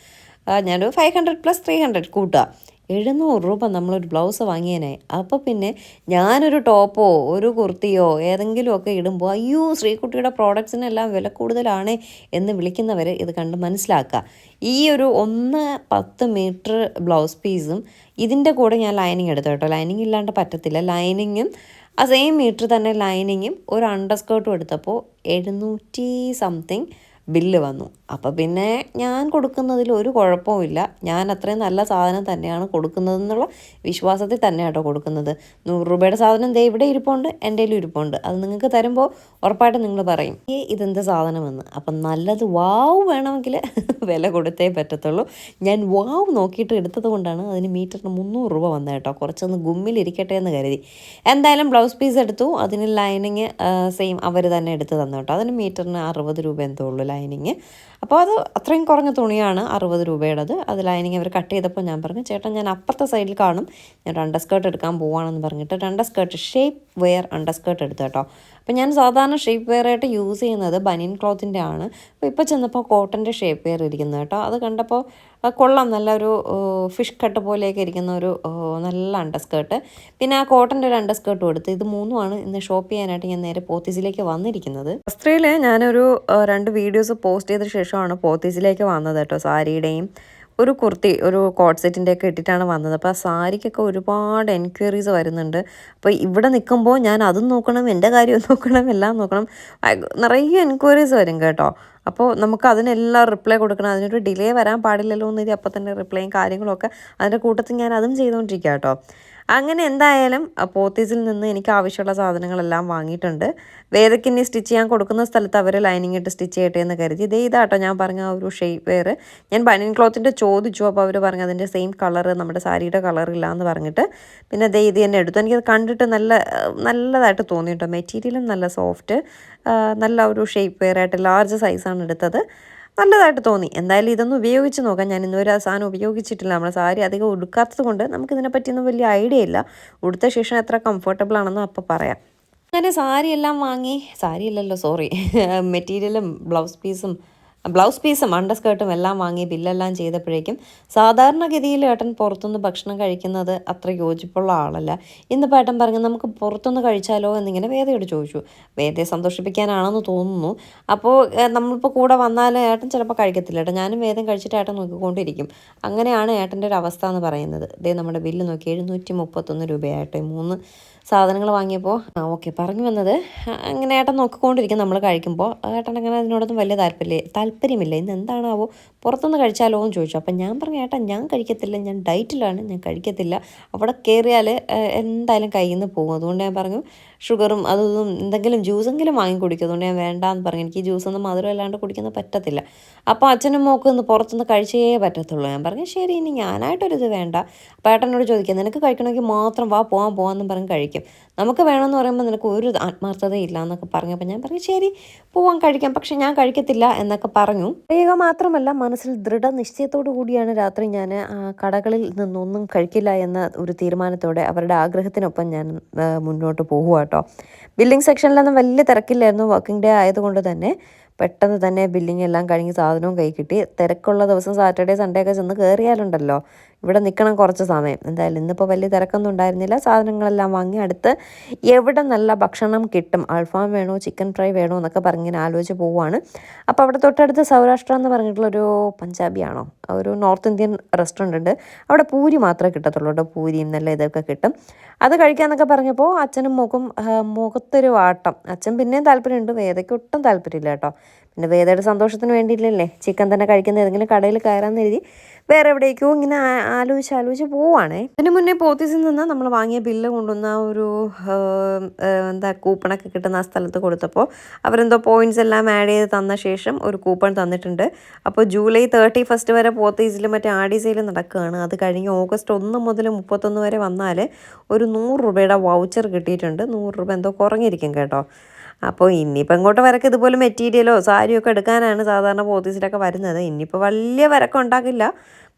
ഞാനൊരു five hundred plus three hundred കൂട്ടുക. എഴുന്നൂറ് രൂപ നമ്മളൊരു ബ്ലൗസ് വാങ്ങിയേനെ. അപ്പോൾ പിന്നെ ഞാനൊരു ടോപ്പോ ഒരു കുർത്തിയോ ഏതെങ്കിലുമൊക്കെ ഇടുമ്പോൾ അയ്യോ ശ്രീകുട്ടിയുടെ പ്രോഡക്ട്സിനെല്ലാം വില കൂടുതലാണ് എന്ന് വിളിക്കുന്നവർ ഇത് കണ്ട് മനസ്സിലാക്കുക. ഈ ഒരു ഒന്ന് പത്ത് മീറ്റർ ബ്ലൗസ് പീസും ഇതിന്റെ കൂടെ ഞാൻ ലൈനിങ് എടുത്തു കേട്ടോ. ലൈനിങ് ഇല്ലാണ്ട് പറ്റത്തില്ല. ലൈനിങ്ങും ആ സെയിം മീറ്റർ തന്നെ ലൈനിങ്ങും ഒരു അണ്ടർ സ്കേർട്ടും എടുത്തപ്പോൾ എഴുന്നൂറ്റി സംതിങ് ബില്ല് വന്നു. അപ്പോൾ പിന്നെ ഞാൻ കൊടുക്കുന്നതിൽ ഒരു കുഴപ്പവുമില്ല ഞാൻ അത്രയും നല്ല സാധനം തന്നെയാണ് കൊടുക്കുന്നതെന്നുള്ള വിശ്വാസത്തിൽ തന്നെ കേട്ടോ കൊടുക്കുന്നത്. നൂറ് രൂപയുടെ സാധനം ദേ ഇവിടെ ഇരിപ്പുണ്ട് എന്റെ കയ്യിലും ഇരിപ്പുണ്ട്. അത് നിങ്ങൾക്ക് തരുമ്പോൾ ഉറപ്പായിട്ടും നിങ്ങൾ പറയും ഈ ഇതെന്ത് സാധനമെന്ന്? അപ്പം നല്ലത് വാവ് വേണമെങ്കിൽ വില കൊടുത്തേ പറ്റത്തുള്ളൂ. ഞാൻ വാവ് നോക്കിയിട്ട് എടുത്തത് കൊണ്ടാണ് അതിന് മീറ്ററിന് മുന്നൂറ് രൂപ വന്നത് കേട്ടോ. കുറച്ചൊന്ന് ഗുമ്മിലിരിക്കട്ടെ എന്ന് കരുതി. എന്തായാലും ബ്ലൗസ് പീസ് എടുത്തു. അതിന് ലൈനിങ് സെയിം അവർ തന്നെ എടുത്ത് തന്നു കേട്ടോ. അതിന് മീറ്ററിന് അറുപത് രൂപ എന്തോ ഉള്ളൂ ലൈനിങ്. അപ്പോൾ അത് അത്രയും കുറഞ്ഞ തുണിയാണ് അറുപത് രൂപയുടേത്. അത് ലൈനിങ് അവർ കട്ട് ചെയ്തപ്പോൾ ഞാൻ പറഞ്ഞു ചേട്ടൻ ഞാൻ അപ്പുറത്തെ സൈഡിൽ കാണും. ഞാൻ ഒരു അണ്ടർ സ്കേർട്ട് എടുക്കാൻ പോവാണെന്ന് പറഞ്ഞിട്ട് ഒരു under skirt shape wear under skirt എടുത്തു കേട്ടോ. അപ്പോൾ ഞാൻ സാധാരണ ഷേപ്പ് വെയർ ആയിട്ട് യൂസ് ചെയ്യുന്നത് ബനിയൻ ക്ലോത്തിന്റെ ആണ്. അപ്പോൾ ഇപ്പോൾ ചെന്നപ്പോൾ കോട്ടന്റെ ഷേപ്പ് വെയർ ഇരിക്കുന്നത് കേട്ടോ. അത് കണ്ടപ്പോൾ കൊള്ളാം നല്ലൊരു ഫിഷ് കട്ട് പോലെയൊക്കെ ഇരിക്കുന്ന ഒരു നല്ല അണ്ടർസ്കേർട്ട് പിന്നെ ആ കോട്ടന്റെ ഒരു അണ്ടർസ്കേർട്ട് കൊടുത്ത് ഇത് മൂന്നുമാണ് ഇന്ന് ഷോപ്പ് ചെയ്യാനായിട്ട് ഞാൻ നേരെ പോത്തീസിലേക്ക് വന്നിരിക്കുന്നത്. വസ്ത്രയിൽ ഞാനൊരു രണ്ട് വീഡിയോസ് പോസ്റ്റ് ചെയ്ത ശേഷമാണ് പോത്തീസിലേക്ക് വന്നത് കേട്ടോ സാരിയുടെയും ഒരു കുർത്തി ഒരു കോട്ട് സെറ്റിന്റെ ഒക്കെ ഇട്ടിട്ടാണ് വന്നത്. അപ്പോൾ ആ സാരിക്കൊക്കെ ഒരുപാട് എൻക്വയറീസ് വരുന്നുണ്ട്. അപ്പോൾ ഇവിടെ നിൽക്കുമ്പോൾ ഞാൻ അതും നോക്കണം എന്റെ കാര്യം നോക്കണം എല്ലാം നോക്കണം. നിറയെ എൻക്വയറീസ് വരും കേട്ടോ. അപ്പോൾ നമുക്ക് അതിനെല്ലാം റിപ്ലൈ കൊടുക്കണം. അതിനൊരു ഡിലേ വരാൻ പാടില്ലല്ലോ എന്ന് ഇത് അപ്പോൾ തന്നെ റിപ്ലൈയും കാര്യങ്ങളൊക്കെ അതിന്റെ കൂട്ടത്തിൽ ഞാൻ അതും ചെയ്തുകൊണ്ടിരിക്കുക കേട്ടോ. അങ്ങനെ എന്തായാലും പോത്തീസിൽ നിന്ന് എനിക്ക് ആവശ്യമുള്ള സാധനങ്ങളെല്ലാം വാങ്ങിയിട്ടുണ്ട്. വേദക്കിനി സ്റ്റിച്ച് ചെയ്യാൻ കൊടുക്കുന്ന സ്ഥലത്ത് അവർ ലൈനിങ് ഇട്ട് സ്റ്റിച്ച് ചെയ്യട്ടെ എന്ന് കരുതി. ഇതേ ഇതാട്ടോ ഞാൻ പറഞ്ഞ ആ ഒരു ഷെയ്പ്പ് വെയർ ഞാൻ ബനിയൻ ക്ലോത്തിന്റെ ചോദിച്ചു അപ്പോൾ അവർ പറഞ്ഞു അതിന്റെ സെയിം കളർ നമ്മുടെ സാരിയുടെ കളർ ഇല്ല എന്ന് പറഞ്ഞിട്ട്. പിന്നെ ദേ ഇത് തന്നെ എടുത്തു. എനിക്കത് കണ്ടിട്ട് നല്ല നല്ലതായിട്ട് തോന്നി കേട്ടോ മെറ്റീരിയലും നല്ല സോഫ്റ്റ് നല്ല ഒരു ഷേപ്പ് വെയർ ആയിട്ട് ലാർജ് സൈസാണ് എടുത്തത്. നല്ലതായിട്ട് തോന്നി. എന്തായാലും ഇതൊന്ന് ഉപയോഗിച്ച് നോക്കാം. ഞാൻ ഇന്നുവരെ ആ സാധനം ഉപയോഗിച്ചിട്ടില്ല. നമ്മുടെ സാരി അധികം ഉടുക്കാത്തത് കൊണ്ട് നമുക്കിതിനെ പറ്റിയൊന്നും വലിയ ഐഡിയ ഇല്ല. ഉടുത്ത ശേഷം എത്ര കംഫർട്ടബിൾ ആണെന്ന് അപ്പോൾ പറയാം. ഞാൻ സാരി എല്ലാം വാങ്ങി സാരി അല്ലല്ലോ സോറി മെറ്റീരിയലും ബ്ലൗസ് പീസും ബ്ലൗസ് പീസും അണ്ടർസ്കേർട്ടും എല്ലാം വാങ്ങി ബില്ലെല്ലാം ചെയ്തപ്പോഴേക്കും സാധാരണഗതിയിൽ ഏട്ടൻ പുറത്തുനിന്ന് ഭക്ഷണം കഴിക്കുന്നത് അത്ര യോജിപ്പുള്ള ആളല്ല. ഇന്നിപ്പോൾ ഏട്ടൻ പറഞ്ഞു നമുക്ക് പുറത്തുനിന്ന് കഴിച്ചാലോ? എന്നിങ്ങനെ വേദയോട് ചോദിച്ചു. വേദയെ സന്തോഷിപ്പിക്കാനാണെന്ന് തോന്നുന്നു. അപ്പോൾ നമ്മളിപ്പോൾ കൂടെ വന്നാൽ ഏട്ടൻ ചിലപ്പോൾ കഴിക്കത്തില്ല ഏട്ടൻ ഞാനും വേദം കഴിച്ചിട്ട് ഏട്ടൻ നോക്കിക്കൊണ്ടിരിക്കും. അങ്ങനെയാണ് ഏട്ടന്റെ ഒരു അവസ്ഥ എന്ന് പറയുന്നത്. ഇതേ നമ്മുടെ ബില്ല് നോക്കി എഴുന്നൂറ്റി മുപ്പത്തൊന്ന് രൂപയായിട്ട് മൂന്ന് സാധനങ്ങൾ വാങ്ങിയപ്പോൾ ആ ഓക്കെ പറഞ്ഞു വന്നത് അങ്ങനെ ഏട്ടൻ നോക്കിക്കൊണ്ടിരിക്കും നമ്മൾ കഴിക്കുമ്പോൾ ഏട്ടൻ അങ്ങനെ അതിനോടൊന്നും വലിയ താല്പര്യം താല്പര്യമില്ല. ഇന്ന് എന്താണാവോ പുറത്തുനിന്ന് കഴിച്ചാലോ എന്ന് ചോദിച്ചു. അപ്പം ഞാൻ പറഞ്ഞു ഏട്ടാ ഞാൻ കഴിക്കത്തില്ല ഞാൻ ഡയറ്റിലാണ് ഞാൻ കഴിക്കത്തില്ല. അവിടെ കയറിയാൽ എന്തായാലും കയ്യിൽ നിന്ന് പോകും. അതുകൊണ്ട് ഞാൻ പറഞ്ഞു ഷുഗറും അതും എന്തെങ്കിലും ജ്യൂസെങ്കിലും വാങ്ങി കുടിക്കും. അതുകൊണ്ട് ഞാൻ വേണ്ടാന്ന് പറഞ്ഞു. എനിക്ക് ജ്യൂസൊന്നും മധുരം അല്ലാണ്ട് കുടിക്കുന്നത് പറ്റത്തില്ല. അപ്പോൾ അച്ഛനും മോക്കും ഒന്ന് പുറത്തുനിന്ന് കഴിച്ചേ പറ്റത്തുള്ളൂ. ഞാൻ പറഞ്ഞു ശരി ഇനി ഞാനായിട്ടൊരിത് വേണ്ട. അപ്പോൾ ഏട്ടനോട് ചോദിക്കാം നിനക്ക് കഴിക്കണമെങ്കിൽ മാത്രം വാ പോകാൻ പോകാമെന്ന് പറഞ്ഞ് കഴിക്കും. നമുക്ക് വേണമെന്ന് പറയുമ്പോൾ നിനക്ക് ഒരു ആത്മാർത്ഥതയില്ല എന്നൊക്കെ പറഞ്ഞപ്പോൾ ഞാൻ പറഞ്ഞു ശരി പോവാൻ കഴിക്കാം. പക്ഷെ ഞാൻ കഴിക്കത്തില്ല എന്നൊക്കെ പറഞ്ഞു. പറയുക മാത്രമല്ല മനസ്സിൽ ദൃഢനിശ്ചയത്തോടു കൂടിയാണ് രാത്രി ഞാൻ കടകളിൽ നിന്നൊന്നും കഴിക്കില്ല എന്ന ഒരു തീരുമാനത്തോടെ അവരുടെ ആഗ്രഹത്തിനൊപ്പം ഞാൻ മുന്നോട്ട് പോകുക കേട്ടോ. ബില്ലിംഗ് സെക്ഷനിലൊന്നും വലിയ തിരക്കില്ലായിരുന്നു. വർക്കിംഗ് ഡേ ആയതുകൊണ്ട് തന്നെ പെട്ടെന്ന് തന്നെ ബില്ലിംഗ് എല്ലാം കഴിഞ്ഞ് സാധനവും കൈ കിട്ടി. തിരക്കുള്ള ദിവസം സാറ്റർഡേ സൺഡേ ഒക്കെ ചെന്ന് കയറിയാലുണ്ടല്ലോ ഇവിടെ നിൽക്കണം കുറച്ച് സമയം. എന്തായാലും ഇന്നിപ്പോൾ വലിയ തിരക്കൊന്നും ഉണ്ടായിരുന്നില്ല. സാധനങ്ങളെല്ലാം വാങ്ങി അടുത്ത് എവിടെ നല്ല ഭക്ഷണം കിട്ടും? അൽഫാം വേണോ? ചിക്കൻ ഫ്രൈ വേണോ എന്നൊക്കെ പറഞ്ഞിങ്ങനെ ആലോചിച്ച് പോവുകയാണ് അപ്പോൾ അവിടെ തൊട്ടടുത്ത് സൗരാഷ്ട്ര എന്ന് പറഞ്ഞിട്ടുള്ളൊരു പഞ്ചാബിയാണോ ഒരു നോർത്ത് ഇന്ത്യൻ റെസ്റ്റോറന്റ് ഉണ്ട്. അവിടെ പൂരി മാത്രമേ കിട്ടത്തുള്ളൂ കേട്ടോ. പൂരിയും നല്ല ഇതൊക്കെ കിട്ടും. അത് കഴിക്കാമെന്നൊക്കെ പറഞ്ഞപ്പോൾ അച്ഛനും മുഖം മുഖത്തൊരു വാട്ടം. അച്ഛൻ പിന്നെയും താല്പര്യമുണ്ട്. വേദയ്ക്ക് ഒട്ടും താല്പര്യമില്ല കേട്ടോ. പിന്നെ വേദയുടെ സന്തോഷത്തിന് വേണ്ടിയില്ലല്ലേ ചിക്കൻ തന്നെ കഴിക്കുന്ന ഏതെങ്കിലും കടയിൽ കയറാമെന്ന് എഴുതി വേറെ എവിടേക്കോ ഇങ്ങനെ ആലോചിച്ച് ആലോചിച്ച് പോവാണേ. അതിന് മുന്നേ പോത്തീസിൽ നിന്ന് നമ്മൾ വാങ്ങിയ ബില്ല് കൊണ്ടുവന്ന ഒരു എന്താ കൂപ്പണൊക്കെ കിട്ടുന്ന ആ സ്ഥലത്ത് കൊടുത്തപ്പോൾ അവരെന്തോ പോയിന്റ്സ് എല്ലാം ആഡ് ചെയ്ത് തന്ന ശേഷം ഒരു കൂപ്പൺ തന്നിട്ടുണ്ട്. അപ്പോൾ ജൂലൈ തേർട്ടി ഫസ്റ്റ് വരെ പോത്തീസിലും മറ്റേ ആഡീസയിലും നടക്കുകയാണ്. അത് കഴിഞ്ഞ് ഓഗസ്റ്റ് ഒന്ന് മുതൽ മുപ്പത്തൊന്ന് വരെ വന്നാൽ ഒരു നൂറ് രൂപയുടെ വൗച്ചർ കിട്ടിയിട്ടുണ്ട്. നൂറ് രൂപ എന്തോ കുറഞ്ഞിരിക്കും കേട്ടോ. അപ്പോൾ ഇനിയിപ്പോൾ ഇങ്ങോട്ട് വരക്ക് ഇതുപോലെ മെറ്റീരിയലോ സാരിയോ ഒക്കെ എടുക്കാനാണ് സാധാരണ പോത്തീസിലൊക്കെ വരുന്നത്. ഇനിയിപ്പോൾ വലിയ വരക്കം ഉണ്ടാക്കില്ല.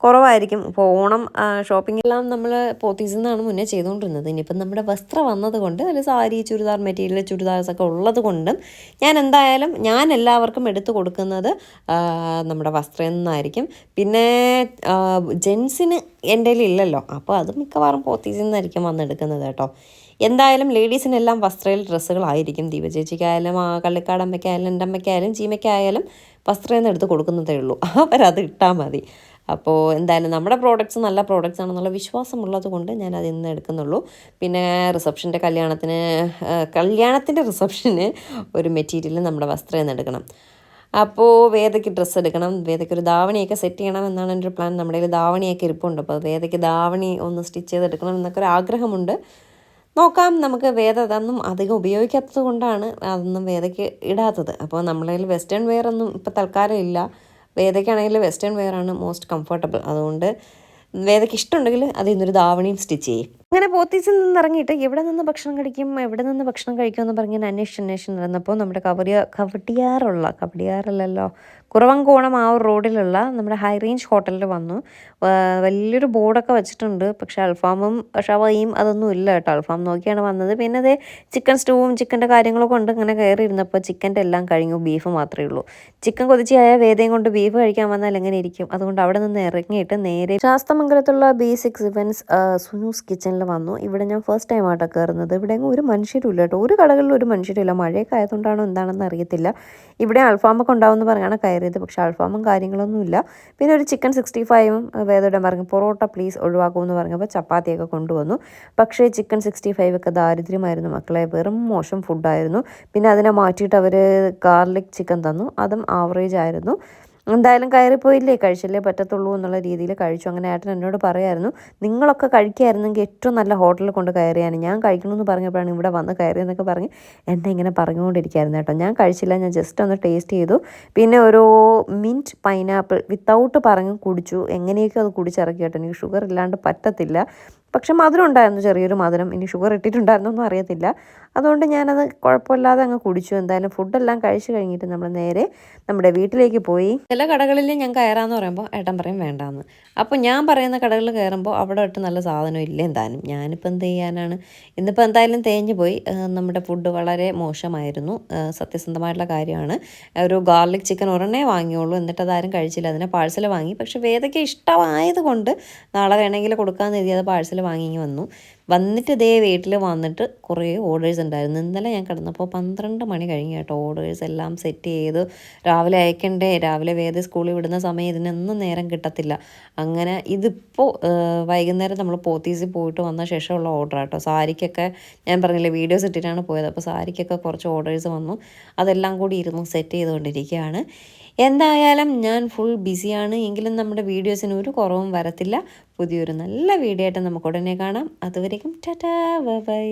കുറവായിരിക്കും. ഇപ്പോൾ ഓണം ഷോപ്പിംഗ് എല്ലാം നമ്മൾ പോത്തീസിൽ നിന്നാണ് മുന്നേ ചെയ്തുകൊണ്ടിരുന്നത്. ഇനിയിപ്പം നമ്മുടെ വസ്ത്രം വന്നത് കൊണ്ട് അതിൽ സാരി ചുരിദാർ മെറ്റീരിയൽ ചുരിദാർസ് ഒക്കെ ഉള്ളത് കൊണ്ടും ഞാൻ എന്തായാലും ഞാൻ എല്ലാവർക്കും എടുത്തു കൊടുക്കുന്നത് നമ്മുടെ വസ്ത്രം നിന്നായിരിക്കും. പിന്നെ ജെൻസിന് എന്റെ ഇല്ലല്ലോ. അപ്പോൾ അത് മിക്കവാറും പോത്തീസിൽ നിന്നായിരിക്കും വന്നെടുക്കുന്നത് കേട്ടോ. എന്തായാലും ലേഡീസിനെല്ലാം വസ്ത്രയിൽ ഡ്രസ്സുകളായിരിക്കും. ദീപചേച്ചിക്കായാലും ആ കള്ളിക്കാടമ്മയ്ക്കായാലും എന്റെ അമ്മയ്ക്കായാലും ചീമയ്ക്കായാലും വസ്ത്രം എന്ന് എടുത്ത് കൊടുക്കുന്നതേ ഉള്ളൂ. അവരത് ഇട്ടാൽ മതി. അപ്പോൾ എന്തായാലും നമ്മുടെ പ്രോഡക്റ്റ്സ് നല്ല പ്രോഡക്റ്റ്സ് ആണെന്നുള്ള വിശ്വാസമുള്ളത് കൊണ്ട് ഞാൻ നിന്ന് എടുക്കുന്നുള്ളൂ. പിന്നെ റിസപ്ഷന്റെ കല്യാണത്തിന് കല്യാണത്തിന്റെ റിസപ്ഷന് ഒരു മെറ്റീരിയൽ നമ്മുടെ വസ്ത്രം എന്ന് എടുക്കണം. അപ്പോൾ വേദയ്ക്ക് ഡ്രസ്സ് എടുക്കണം. വേദയ്ക്ക് ഒരു ധാവണിയൊക്കെ സെറ്റ് ചെയ്യണം എന്നാണ് എന്റെ ഒരു പ്ലാൻ നമ്മുടെ കയ്യിൽ ധാവണിയൊക്കെ ഇരിപ്പുണ്ട്. അപ്പോൾ വേദയ്ക്ക് ദാവണി ഒന്ന് സ്റ്റിച്ച് ചെയ്തെടുക്കണം എന്നൊക്കെ ഒരു ആഗ്രഹമുണ്ട്. നോക്കാം. നമുക്ക് വേദ അതൊന്നും അധികം ഉപയോഗിക്കാത്തത് കൊണ്ടാണ് അതൊന്നും വേദയ്ക്ക് ഇടാത്തത്. അപ്പോൾ നമ്മളതിൽ വെസ്റ്റേൺ വെയർ ഒന്നും ഇപ്പോൾ തൽക്കാലം ഇല്ല. വേദയ്ക്കാണെങ്കിൽ വെസ്റ്റേൺ വെയർ ആണ് മോസ്റ്റ് കംഫർട്ടബിൾ അതുകൊണ്ട് വേദയ്ക്ക് ഇഷ്ടമുണ്ടെങ്കിൽ അതിൽ നിന്നൊരു ധാവണിയും സ്റ്റിച്ച് ചെയ്യും. അങ്ങനെ പോത്തീസിൽ നിന്ന് ഇറങ്ങിയിട്ട് എവിടെ നിന്ന് ഭക്ഷണം കഴിക്കും എവിടെ നിന്ന് ഭക്ഷണം കഴിക്കും എന്ന് പറഞ്ഞ് അന്വേഷിച്ച് അന്വേഷിച്ച് നടന്നപ്പോൾ നമ്മുടെ കവടിയ കവടിയാറുള്ള കവടിയാറല്ലല്ലോ കുറവങ്കോണം ആ ഒരു റോഡിലുള്ള നമ്മുടെ ഹൈ റേഞ്ച് ഹോട്ടലിൽ വന്നു. വലിയൊരു ബോർഡൊക്കെ വെച്ചിട്ടുണ്ട്. പക്ഷേ അൽഫാമും ഷവയും അതൊന്നും ഇല്ല കേട്ടോ. അൽഫാം നോക്കിയാണ് വന്നത്. പിന്നെ അതേ ചിക്കൻ സ്റ്റൂവും ചിക്കന്റെ കാര്യങ്ങളൊക്കെ ഉണ്ട്. ഇങ്ങനെ കയറി ഇരുന്നപ്പോൾ ചിക്കന്റെ എല്ലാം കഴിഞ്ഞു. ബീഫ് മാത്രമേ ഉള്ളൂ. ചിക്കൻ കൊതിച്ചായ വേദയും കൊണ്ട് ബീഫ് കഴിക്കാൻ വന്നാൽ എങ്ങനെ ഇരിക്കും? അതുകൊണ്ട് അവിടെ നിന്ന് ഇറങ്ങിയിട്ട് നേരെ ശാസ്തമംഗലത്തുള്ള ബി സിക്സ് ഇവൻസ് സുനൂസ് കിച്ചണിൽ വന്നു. ഇവിടെ ഞാൻ ഫസ്റ്റ് ടൈം ആട്ടോ കയറുന്നത് ഇവിടെ ഒരു മനുഷ്യരും ഇല്ല കേട്ടോ. ഒരു കടകളിലും ഒരു മനുഷ്യരും ഇല്ല മഴയൊക്കെ ആയതുകൊണ്ടാണോ എന്താണെന്ന് അറിയത്തില്ല. ഇവിടെ അൽഫാമൊക്കെ ഉണ്ടാവുമെന്ന് പറഞ്ഞാണ് കയറിയത്. പക്ഷേ അൽഫാമും കാര്യങ്ങളൊന്നും ഇല്ല. പിന്നെ ഒരു ചിക്കൻ സിക്സ്റ്റി ഫൈവും വേദയുടെ പറഞ്ഞു. പൊറോട്ട പ്ലീസ് ഒഴിവാക്കുമെന്ന് പറഞ്ഞപ്പോൾ ചപ്പാത്തിയൊക്കെ കൊണ്ടുവന്നു. പക്ഷേ ചിക്കൻ സിക്സ്റ്റി ഫൈവ് ഒക്കെ ദാരിദ്ര്യമായിരുന്നു മക്കളെ. വെറും മോശം ഫുഡായിരുന്നു പിന്നെ അതിനെ മാറ്റിയിട്ട് അവർ ഗാർലിക് ചിക്കൻ തന്നു. അതും ആവറേജ് ആയിരുന്നു. എന്തായാലും കയറിപ്പോയില്ലേ? കഴിച്ചല്ലേ പറ്റത്തുള്ളൂ എന്നുള്ള രീതിയിൽ കഴിച്ചു. അങ്ങനെ ഏട്ടൻ എന്നോട് പറയായിരുന്നു നിങ്ങളൊക്കെ കഴിക്കായിരുന്നെങ്കിൽ ഏറ്റവും നല്ല ഹോട്ടലിൽ കൊണ്ട് കയറിയാണ് ഞാൻ കഴിക്കണമെന്ന് പറഞ്ഞപ്പോഴാണ് ഇവിടെ വന്ന് കയറിയെന്നൊക്കെ പറഞ്ഞ് എന്നെ ഇങ്ങനെ പറഞ്ഞുകൊണ്ടിരിക്കുകയായിരുന്നു കേട്ടോ. ഞാൻ കഴിച്ചില്ല. ഞാൻ ജസ്റ്റ് ഒന്ന് ടേസ്റ്റ് ചെയ്തു. പിന്നെ ഒരു മിന്റ് പൈനാപ്പിൾ വിത്തൗട്ട് പറഞ്ഞ് കുടിച്ചു. എങ്ങനെയൊക്കെ അത് കുടിച്ചിറക്കി കേട്ടോ. എനിക്ക് ഷുഗർ ഇല്ലാണ്ട് പറ്റത്തില്ല. പക്ഷെ മധുരം ഉണ്ടായിരുന്നു. ചെറിയൊരു മധുരം. ഇനി ഷുഗർ ഇട്ടിട്ടുണ്ടായിരുന്നൊന്നും അറിയത്തില്ല അതുകൊണ്ട് ഞാനത് കുഴപ്പമില്ലാതെ അങ്ങ് കുടിച്ചു. എന്തായാലും ഫുഡെല്ലാം കഴിച്ചു കഴിഞ്ഞിട്ട് നമ്മൾ നേരെ നമ്മുടെ വീട്ടിലേക്ക് പോയി. ചില കടകളിൽ ഞാൻ കയറാന്ന് പറയുമ്പോൾ ഏട്ടൻ പറയും വേണ്ടാന്ന്. അപ്പോൾ ഞാൻ പറയുന്ന കടകളിൽ കയറുമ്പോൾ അവിടെ ഒട്ടും നല്ല സാധനം ഇല്ല എന്തായാലും. ഞാനിപ്പോൾ എന്ത് ചെയ്യാനാണ്? ഇന്നിപ്പോൾ എന്തായാലും തേഞ്ഞു പോയി. നമ്മുടെ ഫുഡ് വളരെ മോശമായിരുന്നു. സത്യസന്ധമായിട്ടുള്ള കാര്യമാണ്. ഒരു ഗാർലിക് ചിക്കൻ ഒരെണ്ണേ വാങ്ങിയുള്ളൂ. എന്നിട്ട് അതാരും കഴിച്ചില്ല. അതിനെ പാഴ്സൽ വാങ്ങി. പക്ഷേ വേദയ്ക്ക് ഇഷ്ടമായത് കൊണ്ട് നാളെ വേണമെങ്കിൽ കൊടുക്കാമെന്ന് എഴുതി അത് പാഴ്സൽ വാങ്ങി വന്നു. വന്നിട്ട് ഇതേ വീട്ടിൽ വന്നിട്ട് കുറേ ഓർഡേഴ്സ് ഉണ്ടായിരുന്നു. ഇന്നലെ ഞാൻ കിടന്നപ്പോൾ പന്ത്രണ്ട് മണി കഴിഞ്ഞു കേട്ടോ ഓർഡേഴ്സ് എല്ലാം സെറ്റ് ചെയ്ത്. രാവിലെ അയക്കണ്ടേ? രാവിലെ വേദ സ്കൂളിൽ വിടുന്ന സമയം ഇതിനൊന്നും നേരം കിട്ടത്തില്ല. അങ്ങനെ ഇതിപ്പോൾ വൈകുന്നേരം നമ്മൾ പോത്തീസിൽ പോയിട്ട് വന്ന ശേഷമുള്ള ഓർഡർ കേട്ടോ സാരിക്കൊക്കെ ഞാൻ പറഞ്ഞില്ലേ വീഡിയോസ് ഇട്ടിട്ടാണ് പോയത്. അപ്പോൾ സാരിക്കൊക്കെ കുറച്ച് ഓർഡേഴ്സ് വന്നു. അതെല്ലാം കൂടി ഇരുന്ന് സെറ്റ് ചെയ്തുകൊണ്ടിരിക്കുകയാണ്. എന്തായാലും ഞാൻ ഫുൾ ബിസിയാണ് എങ്കിലും നമ്മുടെ വീഡിയോസിന് ഒരു കുറവും വരത്തില്ല. പുതിയൊരു നല്ല വീഡിയോ ആയിട്ട് നമുക്ക് ഉടനെ കാണാം. അതുവരേക്കും ടാറ്റാ ബൈ.